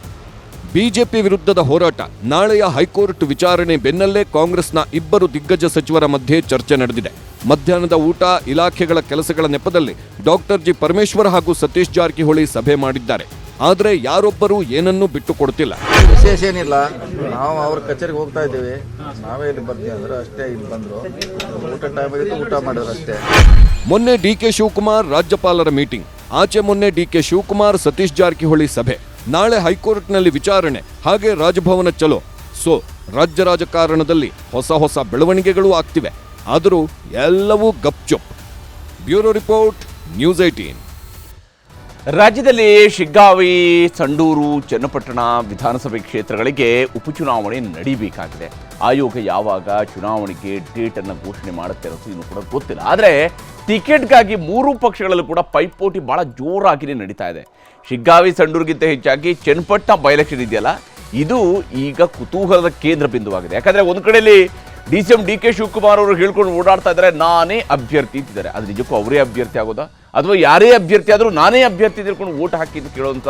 S2: ಬಿಜೆಪಿ ವಿರುದ್ಧದ ಹೋರಾಟ. ನಾಳೆಯ ಹೈಕೋರ್ಟ್ ವಿಚಾರಣೆ ಬೆನ್ನಲ್ಲೇ ಕಾಂಗ್ರೆಸ್ನ ಇಬ್ಬರು ದಿಗ್ಗಜ ಸಚಿವರ ಮಧ್ಯೆ ಚರ್ಚೆ ನಡೆದಿದೆ. ಮಧ್ಯಾಹ್ನದ ಊಟ ಇಲಾಖೆಗಳ ಕೆಲಸಗಳ ನೆಪದಲ್ಲಿ ಡಾಕ್ಟರ್ ಜಿ ಪರಮೇಶ್ವರ್ ಹಾಗೂ ಸತೀಶ್ ಜಾರಕಿಹೊಳಿ ಸಭೆ ಮಾಡಿದ್ದಾರೆ. ಆದರೆ ಯಾರೊಬ್ಬರೂ ಏನನ್ನೂ ಬಿಟ್ಟು ಕೊಡ್ತಿಲ್ಲ
S19: ವಿಶೇಷ ಏನಿಲ್ಲ. ನಾವು ಅವ್ರ ಕಚೇರಿಗೆ ಹೋಗ್ತಾ ಇದ್ದೀವಿ. ನಾವೇ ಇಲ್ಲಿ ಬರ್ತೀವಿ ಅಂದ್ರೆ ಅಷ್ಟೇ ಇಲ್ಲಿ ಬಂದ್ರು. ಊಟ ಟೈಮ್ ಆಗಿತ್ತು ಊಟ ಮಾಡಿದ್ರು ಅಷ್ಟೇ.
S2: ಮೊನ್ನೆ ಡಿಕೆ ಶಿವಕುಮಾರ್ ರಾಜ್ಯಪಾಲರ ಮೀಟಿಂಗ್. ಆಚೆ ಮೊನ್ನೆ ಡಿ ಕೆ ಶಿವಕುಮಾರ್ ಸತೀಶ್ ಜಾರಕಿಹೊಳಿ ಸಭೆ. ನಾಳೆ ಹೈಕೋರ್ಟ್ನಲ್ಲಿ ವಿಚಾರಣೆ, ಹಾಗೆ ರಾಜಭವನ ಚಲೋ. ಸೊ, ರಾಜ್ಯ ರಾಜಕಾರಣದಲ್ಲಿ ಹೊಸ ಹೊಸ ಬೆಳವಣಿಗೆಗಳು ಆಗ್ತಿವೆ. ಆದರೂ ಎಲ್ಲವೂ ಗಪ್ಚುಪ್. ಬ್ಯೂರೋ ರಿಪೋರ್ಟ್, ನ್ಯೂಸ್ ಏಟೀನ್
S1: ರಾಜ್ಯದಲ್ಲಿ ಶಿಗ್ಗಾವಿ, ಸಂಡೂರು, ಚನ್ನಪಟ್ಟಣ ವಿಧಾನಸಭೆ ಕ್ಷೇತ್ರಗಳಿಗೆ ಉಪಚುನಾವಣೆ ನಡೀಬೇಕಾಗಿದೆ. ಆಯೋಗ ಯಾವಾಗ ಚುನಾವಣೆಗೆ ಡೇಟ್ ಅನ್ನು ಘೋಷಣೆ ಮಾಡುತ್ತೆ ಅನ್ನೋದು ಇನ್ನೂ ಕೂಡ ಗೊತ್ತಿಲ್ಲ. ಆದರೆ ಟಿಕೆಟ್ಗಾಗಿ ಮೂರು ಪಕ್ಷಗಳಲ್ಲೂ ಕೂಡ ಪೈಪೋಟಿ ಭಾಳ ಜೋರಾಗಿಯೇ ನಡೀತಾ ಇದೆ. ಶಿಗ್ಗಾವಿ, ಸಂಡೂರ್ಗಿಂತ ಹೆಚ್ಚಾಗಿ ಚನ್ನಪಟ್ಟಣ ಬೈಲೆಕ್ಷನ್ ಇದೆಯಲ್ಲ, ಇದು ಈಗ ಕುತೂಹಲದ ಕೇಂದ್ರ ಬಿಂದುವಾಗಿದೆ. ಯಾಕಂದರೆ ಒಂದು ಕಡೆಯಲ್ಲಿ D C M, D K Shivakumar ಅವರು ಹೇಳ್ಕೊಂಡು ಓಡಾಡ್ತಾ ಇದ್ದಾರೆ, ನಾನೇ ಅಭ್ಯರ್ಥಿ ಅಂತಿದ್ದಾರೆ. ಅದು ನಿಜಕ್ಕೂ ಅವರೇ ಅಭ್ಯರ್ಥಿ ಆಗೋದಾ? ಅಥವಾ ಯಾರೇ ಅಭ್ಯರ್ಥಿ ಆದರೂ ನಾನೇ ಅಭ್ಯರ್ಥಿ ತಿಳ್ಕೊಂಡು ಓಟ್ ಹಾಕಿದ್ದು ಕೇಳುವಂಥ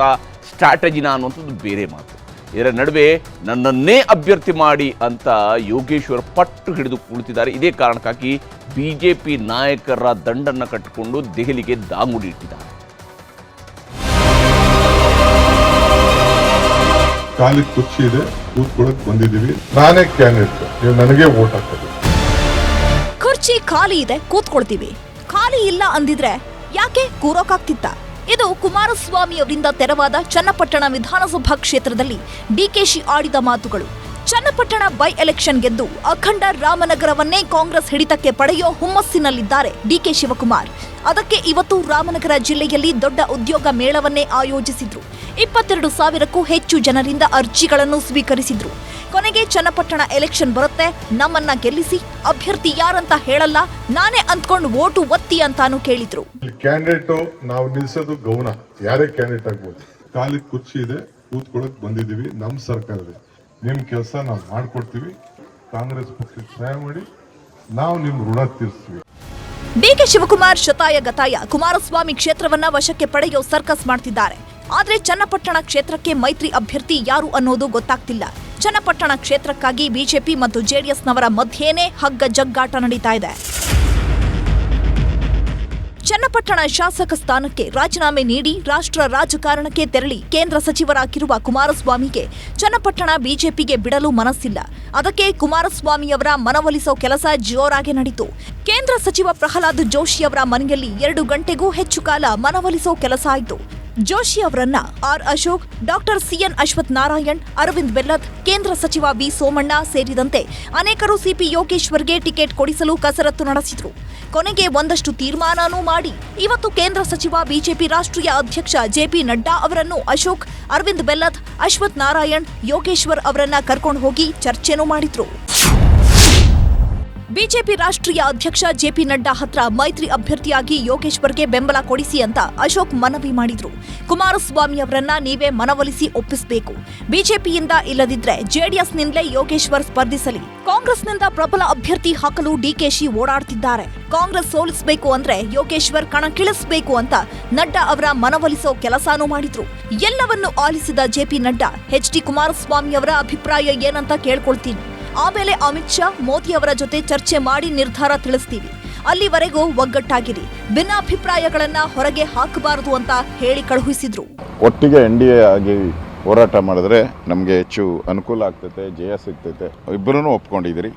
S1: ಸ್ಟ್ರಾಟಜಿನ ಅನ್ನುವಂಥದ್ದು ಬೇರೆ ಮಾತು. ಇದರ ನಡುವೆ ನನ್ನನ್ನೇ ಅಭ್ಯರ್ಥಿ ಮಾಡಿ ಅಂತ ಯೋಗೇಶ್ವರ್ ಪಟ್ಟು ಹಿಡಿದು ಕುಳಿತಿದ್ದಾರೆ. ಇದೇ ಕಾರಣಕ್ಕಾಗಿ ಬಿಜೆಪಿ ನಾಯಕರ ದಂಡನ್ನು ಕಟ್ಟಿಕೊಂಡು ದೆಹಲಿಗೆ ದಾಂಗುಡಿ ಇಟ್ಟಿದ್ದಾರೆ.
S12: ಕಾಲಿಗೆ ಕುರ್ಚಿ ಇದೆ ಕೂತ್ಕೊಳಕ್ ಬಂದಿದ್ದೀವಿ. ನಾನೇ ಕ್ಯಾಂಡಿಡೇಟ್. ನೀವು ನನಗೆ ವೋಟ್ ಹಾಕೋದು
S20: ಕುರ್ಚಿ ಖಾಲಿ ಇದೆ ಕೂತ್ಕೊಳ್ತೀವಿ. ಖಾಲಿ ಇಲ್ಲ ಅಂದಿದ್ರೆ ಯಾಕೆ ಕೂರೋಕಾಗ್ತಿತ್ತ? ಇದು ಕುಮಾರಸ್ವಾಮಿ ಅವರಿಂದ ತೆರವಾದ ಚನ್ನಪಟ್ಟಣ ವಿಧಾನಸಭಾ ಕ್ಷೇತ್ರದಲ್ಲಿ ಡಿಕೆಶಿ ಆಡಿದ ಮಾತುಗಳು. ಚನ್ನಪಟ್ಟಣ ಬೈ ಎಲೆಕ್ಷನ್ ಗೆದ್ದು ಅಖಂಡ ರಾಮನಗರವನ್ನೇ ಕಾಂಗ್ರೆಸ್ ಹಿಡಿತಕ್ಕೆ ಪಡೆಯೋ ಹುಮ್ಮಸ್ಸಿನಲ್ಲಿದ್ದಾರೆ ಡಿಕೆ ಶಿವಕುಮಾರ್. ಅದಕ್ಕೆ ಇವತ್ತು ರಾಮನಗರ ಜಿಲ್ಲೆಯಲ್ಲಿ ದೊಡ್ಡ ಉದ್ಯೋಗ ಮೇಳವನ್ನೇ ಆಯೋಜಿಸಿದ್ರು. ಇಪ್ಪತ್ತೆರಡು ಸಾವಿರಕ್ಕೂ ಹೆಚ್ಚು ಜನರಿಂದ ಅರ್ಜಿಗಳನ್ನು ಸ್ವೀಕರಿಸಿದ್ರು. ಕೊನೆಗೆ ಚನ್ನಪಟ್ಟಣ ಎಲೆಕ್ಷನ್ ಬರುತ್ತೆ, ನಮ್ಮನ್ನ ಗೆಲ್ಲಿಸಿ, ಅಭ್ಯರ್ಥಿ ಯಾರಂತ ಹೇಳಲ್ಲ, ನಾನೇ ಅಂದ್ಕೊಂಡು ಓಟು ಒತ್ತಿ ಅಂತಾನು ಕೇಳಿದ್ರು.
S12: ಕ್ಯಾಂಡಿಡೇಟ್ ನಾವು ನಿಲ್ಸೋದು ಗೌನ ಯಾರೇ ಕ್ಯಾಂಡಿಡೇಟ್ ಆಗ್ಬೋದು. ಕಾಲಿಗೆ ಕುರ್ಚಿ ಇದೆ ಕೂತ್ಕೊಳಕ್ ಬಂದಿದೀವಿ ನಮ್ ಸರ್ಕಾರದಲ್ಲಿ ನಿಮ್ ಕೆಲಸ ನಾವು ಮಾಡಿಕೊಡ್ತೀವಿ, ಕಾಂಗ್ರೆಸ್ ಪಕ್ಷಕ್ಕೆ ಸಹಾಯ ಮಾಡಿ, ನಾವು ನಿಮ್ಮ ಋಣ ತೀರಿಸ್ತೀವಿ.
S20: ಡಿಕೆ ಶಿವಕುಮಾರ್ ಶತಾಯ ಗತಾಯ ಕುಮಾರಸ್ವಾಮಿ ಕ್ಷೇತ್ರವನ್ನ ವಶಕ್ಕೆ ಪಡೆಯೋ ಸರ್ಕಸ್ ಮಾಡ್ತಿದ್ದಾರೆ. ಆದ್ರೆ ಚನ್ನಪಟ್ಟಣ ಕ್ಷೇತ್ರಕ್ಕೆ ಮೈತ್ರಿ ಅಭ್ಯರ್ಥಿ ಯಾರು ಅನ್ನೋದು ಗೊತ್ತಾಗ್ತಿಲ್ಲ. ಚನ್ನಪಟ್ಟಣ ಕ್ಷೇತ್ರಕ್ಕಾಗಿ ಬಿಜೆಪಿ ಮತ್ತು ಜೆಡಿಎಸ್ನವರ ಮಧ್ಯೇನೆ ಹಗ್ಗ ಜಗ್ಗಾಟ ನಡೀತಾ ಇದೆ. ಚನ್ನಪಟ್ಟಣ ಶಾಸಕ ಸ್ಥಾನಕ್ಕೆ ರಾಜೀನಾಮೆ ನೀಡಿ ರಾಷ್ಟ್ರ ರಾಜಕಾರಣಕ್ಕೆ ತೆರಳಿ ಕೇಂದ್ರ ಸಚಿವರಾಗಿರುವ ಕುಮಾರಸ್ವಾಮಿಗೆ ಚನ್ನಪಟ್ಟಣ ಬಿಜೆಪಿಗೆ ಬಿಡಲು ಮನಸ್ಸಿಲ್ಲ. ಅದಕ್ಕೆ ಕುಮಾರಸ್ವಾಮಿಯವರ ಮನವೊಲಿಸೋ ಕೆಲಸ ಜೋರಾಗಿ ನಡೆಯಿತು ಕೇಂದ್ರ ಸಚಿವ ಪ್ರಹ್ಲಾದ್ ಜೋಶಿಯವರ ಮನೆಯಲ್ಲಿ ಎರಡು ಗಂಟೆಗೂ ಹೆಚ್ಚು ಕಾಲ ಮನವೊಲಿಸೋ ಕೆಲಸ ಆಯಿತು. ಜೋಶಿ ಅವರನ್ನ R Ashok, doctor C N Ashwath Narayan, Aravind Bellad, ಕೇಂದ್ರ ಸಚಿವ ಬಿ ಸೋಮಣ್ಣ ಸೇರಿದಂತೆ ಅನೇಕರು ಸಿಪಿ ಯೋಗೇಶ್ವರ್ಗೆ ಟಿಕೆಟ್ ಕೊಡಿಸಲು ಕಸರತ್ತು ನಡೆಸಿದ್ರು. ಕೊನೆಗೆ ಒಂದಷ್ಟು ತೀರ್ಮಾನನೂ ಮಾಡಿ. ಇವತ್ತು ಕೇಂದ್ರ ಸಚಿವ, ಬಿಜೆಪಿ ರಾಷ್ಟ್ರೀಯ ಅಧ್ಯಕ್ಷ ಜೆಪಿ ನಡ್ಡಾ ಅವರನ್ನು ಅಶೋಕ್, ಅರವಿಂದ್ ಬೆಲ್ಲತ್, ಅಶ್ವಥ್ ನಾರಾಯಣ್, ಯೋಗೇಶ್ವರ್ ಅವರನ್ನ ಕರ್ಕೊಂಡು ಹೋಗಿ ಚರ್ಚೆನೂ ಮಾಡಿದ್ರು. ಬಿಜೆಪಿ ರಾಷ್ಟ್ರೀಯ ಅಧ್ಯಕ್ಷ ಜೆಪಿ ನಡ್ಡಾ ಹತ್ರ ಮೈತ್ರಿ ಅಭ್ಯರ್ಥಿಯಾಗಿ ಯೋಗೇಶ್ವರ್ಗೆ ಬೆಂಬಲ ಕೊಡಿಸಿ ಅಂತ ಅಶೋಕ್ ಮನವಿ ಮಾಡಿದ್ರು. ಕುಮಾರಸ್ವಾಮಿ ಅವರನ್ನ ನೀವೇ ಮನವೊಲಿಸಿ ಒಪ್ಪಿಸಬೇಕು. ಬಿಜೆಪಿಯಿಂದ ಇಲ್ಲದಿದ್ರೆ ಜೆಡಿಎಸ್ನಿಂದಲೇ ಯೋಗೇಶ್ವರ್ ಸ್ಪರ್ಧಿಸಲಿ. ಕಾಂಗ್ರೆಸ್ನಿಂದ ಪ್ರಬಲ ಅಭ್ಯರ್ಥಿ ಹಾಕಲು ಡಿಕೆಶಿ ಓಡಾಡ್ತಿದ್ದಾರೆ. ಕಾಂಗ್ರೆಸ್ ಸೋಲಿಸಬೇಕು ಅಂದ್ರೆ ಯೋಗೇಶ್ವರ್ ಕಣಕ್ಕಿಳಿಸಬೇಕು ಅಂತ ನಡ್ಡಾ ಅವರ ಮನವೊಲಿಸೋ ಕೆಲಸನೂ ಮಾಡಿದ್ರು. ಎಲ್ಲವನ್ನು ಆಲಿಸಿದ J P Nadda, H D Kumaraswamy ಅವರ ಅಭಿಪ್ರಾಯ ಏನಂತ ಕೇಳ್ಕೊಳ್ತೀನಿ. ಆಮೇಲೆ ಅಮಿತ್ ಶಾ ಮೋದಿ ಅವರ ಜೊತೆ ಚರ್ಚೆ ಮಾಡಿ ನಿರ್ಧಾರ ತಿಳಿಸ್ತೀವಿ. ಅಲ್ಲಿವರೆಗೂ ಒಗ್ಗಟ್ಟಾಗಿರಿ. ಭಿನ್ನಾಭಿಪ್ರಾಯಗಳನ್ನ ಹೊರಗೆ ಹಾಕಬಾರದು ಅಂತ ಹೇಳಿ ಕಳುಹಿಸಿದ್ರು.
S21: ಒಟ್ಟಿಗೆ ಎನ್ ಡಿ ಎ ಆಗಿ ಹೋರಾಟ ಮಾಡಿದ್ರೆ ನಮಗೆ ಹೆಚ್ಚು ಅನುಕೂಲ ಆಗ್ತೈತೆ ಜಯ ಸಿಗ್ತೈತೆ. ಇಬ್ಬರೂ ಒಪ್ಕೊಂಡಿದ್ದೀರಿ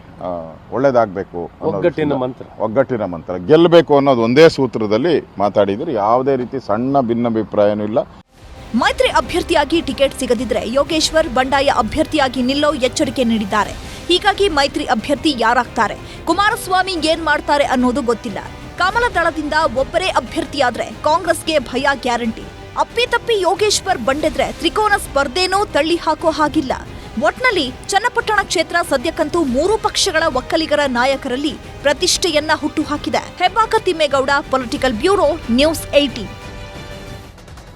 S21: ಒಳ್ಳೇದಾಗಬೇಕು
S15: ಒಗ್ಗಟ್ಟಿನ ಮಂತ್ರ.
S21: ಒಗ್ಗಟ್ಟಿನ ಮಂತ್ರ. ಗೆಲ್ಲಬೇಕು ಅನ್ನೋದು ಒಂದೇ ಸೂತ್ರದಲ್ಲಿ ಮಾತಾಡಿದ್ರಿ. ಯಾವುದೇ ರೀತಿ ಸಣ್ಣ ಭಿನ್ನಾಭಿಪ್ರಾಯನೂ ಇಲ್ಲ.
S20: ಮೈತ್ರಿ ಅಭ್ಯರ್ಥಿಯಾಗಿ ಟಿಕೆಟ್ ಸಿಗದಿದ್ರೆ ಯೋಗೇಶ್ವರ್ ಬಂಡಾಯ ಅಭ್ಯರ್ಥಿಯಾಗಿ ನಿಲ್ಲೋ ಎಚ್ಚರಿಕೆ ನೀಡಿದ್ದಾರೆ. ಹೀಗಾಗಿ ಮೈತ್ರಿ ಅಭ್ಯರ್ಥಿ ಯಾರಾಗ್ತಾರೆ? ಕುಮಾರಸ್ವಾಮಿ ಏನ್ ಮಾಡ್ತಾರೆ ಅನ್ನೋದು ಗೊತ್ತಿಲ್ಲ. ಕಮಲ ದಳದಿಂದ ಒಬ್ಬರೇ ಅಭ್ಯರ್ಥಿಯಾದ್ರೆ ಕಾಂಗ್ರೆಸ್ಗೆ ಭಯ ಗ್ಯಾರಂಟಿ. ಅಪ್ಪಿತಪ್ಪಿ ಯೋಗೇಶ್ವರ್ ಬಂಡೆದ್ರೆ ತ್ರಿಕೋನ ಸ್ಪರ್ಧೆನೂ ತಳ್ಳಿ ಹಾಕೋ ಹಾಗಿಲ್ಲ. ಒಟ್ನಲ್ಲಿ ಚನ್ನಪಟ್ಟಣ ಕ್ಷೇತ್ರ ಸದ್ಯಕ್ಕಂತೂ ಮೂರು ಪಕ್ಷಗಳ ಒಕ್ಕಲಿಗರ ನಾಯಕರಲ್ಲಿ ಪ್ರತಿಷ್ಠೆಯನ್ನ ಹುಟ್ಟು ಹಾಕಿದೆ Hebbaka Thimmegowda, political bureau, news eighteen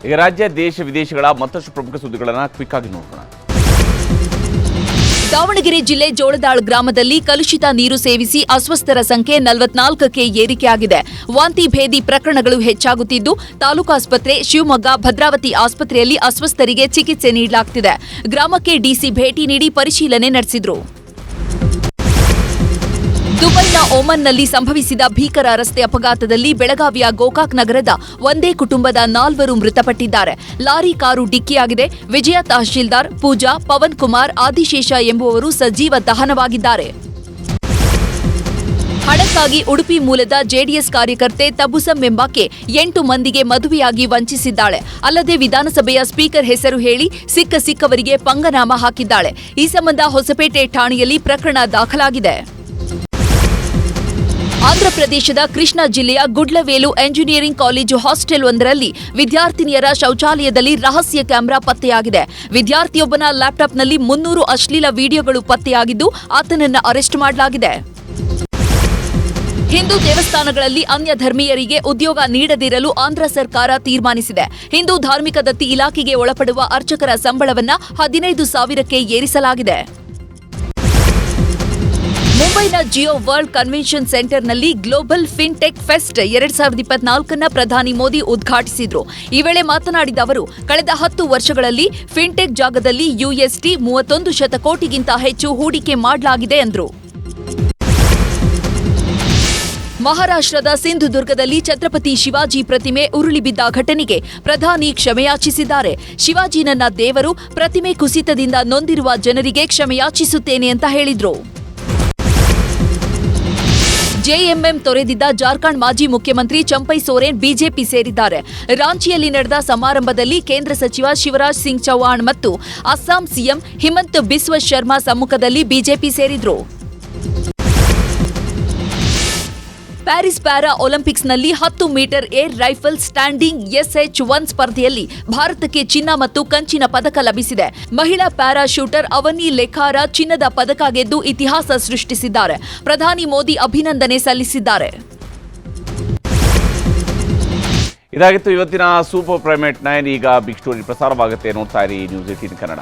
S1: ಈಗ ರಾಜ್ಯ, ದೇಶ, ವಿದೇಶಗಳ ಮತ್ತಷ್ಟು ಪ್ರಮುಖ ಸುದ್ದಿಗಳನ್ನ ಕ್ವಿಕ್ ಆಗಿ ನೋಡೋಣ
S22: ದಾವಣಗೆರೆ ಜಿಲ್ಲೆ ಜೋಳದಾಳ್ ಗ್ರಾಮದಲ್ಲಿ ಕಲುಷಿತ ನೀರು ಸೇವಿಸಿ ಅಸ್ವಸ್ಥರ ಸಂಖ್ಯೆ ನಲವತ್ನಾಲ್ಕಕ್ಕೆ ಏರಿಕೆಯಾಗಿದೆ ವಾಂತಿ ಭೇದಿ ಪ್ರಕರಣಗಳು ಹೆಚ್ಚಾಗುತ್ತಿದ್ದು ತಾಲೂಕಾಸ್ಪತ್ರೆ ಶಿವಮೊಗ್ಗ, ಭದ್ರಾವತಿ ಆಸ್ಪತ್ರೆಯಲ್ಲಿ ಅಸ್ವಸ್ಥರಿಗೆ ಚಿಕಿತ್ಸೆ ನೀಡಲಾಗುತ್ತಿದೆ ಗ್ರಾಮಕ್ಕೆ ಡಿಸಿ ಭೇಟಿ ನೀಡಿ ಪರಿಶೀಲನೆ ನಡೆಸಿದ್ರು. ದುಬೈನ ಓಮನ್ನಲ್ಲಿ ಸಂಭವಿಸಿದ ಭೀಕರ ರಸ್ತೆ ಅಪಘಾತದಲ್ಲಿ ಬೆಳಗಾವಿಯ ಗೋಕಾಕ್ ನಗರದ ಒಂದೇ ಕುಟುಂಬದ ನಾಲ್ವರು ಮೃತಪಟ್ಟಿದ್ದಾರೆ. ಲಾರಿ ಕಾರು ಡಿಕ್ಕಿಯಾಗಿದೆ. ವಿಜಯ ತಹಶೀಲ್ದಾರ್, ಪೂಜಾ, ಪವನ್ ಕುಮಾರ್, ಆದಿಶೇಷ ಎಂಬುವರು ಸಜೀವ ದಹನವಾಗಿದ್ದಾರೆ. ಹಣಕ್ಕಾಗಿ ಉಡುಪಿ ಮೂಲದ ಜೆಡಿಎಸ್ ಕಾರ್ಯಕರ್ತೆ ತಬುಸಂ ಎಂಬಾಕೆ ಎಂಟು ಮಂದಿಗೆ ಮದುವೆಯಾಗಿ ವಂಚಿಸಿದ್ದಾಳೆ. ಅಲ್ಲದೆ ವಿಧಾನಸಭೆಯ ಸ್ಪೀಕರ್ ಹೆಸರು ಹೇಳಿ ಸಿಕ್ಕ ಸಿಕ್ಕವರಿಗೆ ಪಂಗನಾಮ ಹಾಕಿದ್ದಾಳೆ. ಈ ಸಂಬಂಧ ಹೊಸಪೇಟೆ ಠಾಣೆಯಲ್ಲಿ ಪ್ರಕರಣ ದಾಖಲಾಗಿದೆ. ಆಂಧ್ರಪ್ರದೇಶದ ಕೃಷ್ಣಾ ಜಿಲ್ಲೆಯ ಗುಡ್ಲವೇಲು ಎಂಜಿನಿಯರಿಂಗ್ ಕಾಲೇಜು ಹಾಸ್ಟೆಲ್ ಒಂದರಲ್ಲಿ ವಿದ್ಯಾರ್ಥಿನಿಯರ ಶೌಚಾಲಯದಲ್ಲಿ ರಹಸ್ಯ ಕ್ಯಾಮೆರಾ ಪತ್ತೆಯಾಗಿದೆ. ವಿದ್ಯಾರ್ಥಿಯೊಬ್ಬನ ಲ್ಯಾಪ್ಟಾಪ್ನಲ್ಲಿ ಮುನ್ನೂರು ಅಶ್ಲೀಲ ವಿಡಿಯೋಗಳು ಪತ್ತೆಯಾಗಿದ್ದು, ಆತನನ್ನು ಅರೆಸ್ಟ್ ಮಾಡಲಾಗಿದೆ. ಹಿಂದೂ ದೇವಸ್ಥಾನಗಳಲ್ಲಿ ಅನ್ಯ ಧರ್ಮೀಯರಿಗೆ ಉದ್ಯೋಗ ನೀಡದಿರಲು ಆಂಧ್ರ ಸರ್ಕಾರ ತೀರ್ಮಾನಿಸಿದೆ. ಹಿಂದೂ ಧಾರ್ಮಿಕ ದತ್ತಿ ಇಲಾಖೆಗೆ ಒಳಪಡುವ ಅರ್ಚಕರ ಸಂಬಳವನ್ನು ಹದಿನೈದು ಸಾವಿರಕ್ಕೆ ಏರಿಸಲಾಗಿದೆ. ಮುಂಬೈನ ಜಿಯೋ ವರ್ಲ್ಡ್ ಕನ್ವೆನ್ಷನ್ ಸೆಂಟರ್ನಲ್ಲಿ ಗ್ಲೋಬಲ್ ಫಿನ್ಟೆಕ್ ಫೆಸ್ಟ್ ಎರಡ್ ಸಾವಿರದ ಇಪ್ಪತ್ನಾಲ್ಕನ್ನ ಪ್ರಧಾನಿ ಮೋದಿ ಉದ್ಘಾಟಿಸಿದ್ರು. ಈ ವೇಳೆ ಮಾತನಾಡಿದ ಅವರು, ಕಳೆದ ಹತ್ತು ವರ್ಷಗಳಲ್ಲಿ ಫಿನ್ಟೆಕ್ ಜಾಗದಲ್ಲಿ ಯುಎಸ್ಟಿ ಮೂವತ್ತೊಂದು ಶತಕೋಟಿಗಿಂತ ಹೆಚ್ಚು ಹೂಡಿಕೆ ಮಾಡಲಾಗಿದೆ ಎಂದರು ಮಹಾರಾಷ್ಟ್ರದ ಸಿಂಧುದುರ್ಗದಲ್ಲಿ ಛತ್ರಪತಿ ಶಿವಾಜಿ ಪ್ರತಿಮೆ ಉರುಳಿಬಿದ್ದ ಘಟನೆಗೆ ಪ್ರಧಾನಿ ಕ್ಷಮೆಯಾಚಿಸಿದ್ದಾರೆ. ಶಿವಾಜಿನನ್ನ ದೇವರು, ಪ್ರತಿಮೆ ಕುಸಿತದಿಂದ ನೊಂದಿರುವ ಜನರಿಗೆ ಕ್ಷಮೆಯಾಚಿಸುತ್ತೇನೆ ಅಂತ ಹೇಳಿದ್ರು. ಜೆಎಂಎಂ ತೊರೆದಿದ್ದ ಜಾರ್ಖಂಡ್ ಮಾಜಿ ಮುಖ್ಯಮಂತ್ರಿ ಚಂಪೈ ಸೋರೆನ್ ಬಿಜೆಪಿ ಸೇರಿದ್ದಾರೆ. ರಾಂಚಿಯಲ್ಲಿ ನಡೆದ ಸಮಾರಂಭದಲ್ಲಿ ಕೇಂದ್ರ ಸಚಿವ ಶಿವರಾಜ್ ಸಿಂಗ್ ಚೌಹಾಣ್ ಮತ್ತು ಅಸ್ಸಾಂ ಸಿಎಂ ಹಿಮಂತ್ ಬಿಸ್ವ ಶರ್ಮಾ ಸಮ್ಮುಖದಲ್ಲಿ ಬಿಜೆಪಿ ಸೇರಿದ್ರು. ಪ್ಯಾರಿಸ್ ಪ್ಯಾರಾ ಒಲಿಂಪಿಕ್ಸ್ನಲ್ಲಿ ಹತ್ತು metre air rifle standing SH one ಸ್ಪರ್ಧೆಯಲ್ಲಿ ಭಾರತಕ್ಕೆ ಚಿನ್ನ ಮತ್ತು ಕಂಚಿನ ಪದಕ ಲಭಿಸಿದೆ. ಮಹಿಳಾ ಪ್ಯಾರಾ ಶೂಟರ್ ಅವನಿ ಲೆಖಾರ ಚಿನ್ನದ ಪದಕ ಗೆದ್ದು ಇತಿಹಾಸ ಸೃಷ್ಟಿಸಿದ್ದಾರೆ. ಪ್ರಧಾನಿ ಮೋದಿ ಅಭಿನಂದನೆ ಸಲ್ಲಿಸಿದ್ದಾರೆ.
S1: ಇದಾಗಿತ್ತು ಇವತ್ತಿನ ಸೂಪರ್ ಪ್ರೈಮೇಟ್ ನೈನ್. ಈಗ ಬಿಗ್ ಸ್ಟೋರಿ ಪ್ರಸಾರವಾಗುತ್ತೆ ನೋಡ್ತಾ ಇರಿ ನ್ಯೂಸ್ ಏಟೀನ್ ಕನ್ನಡ.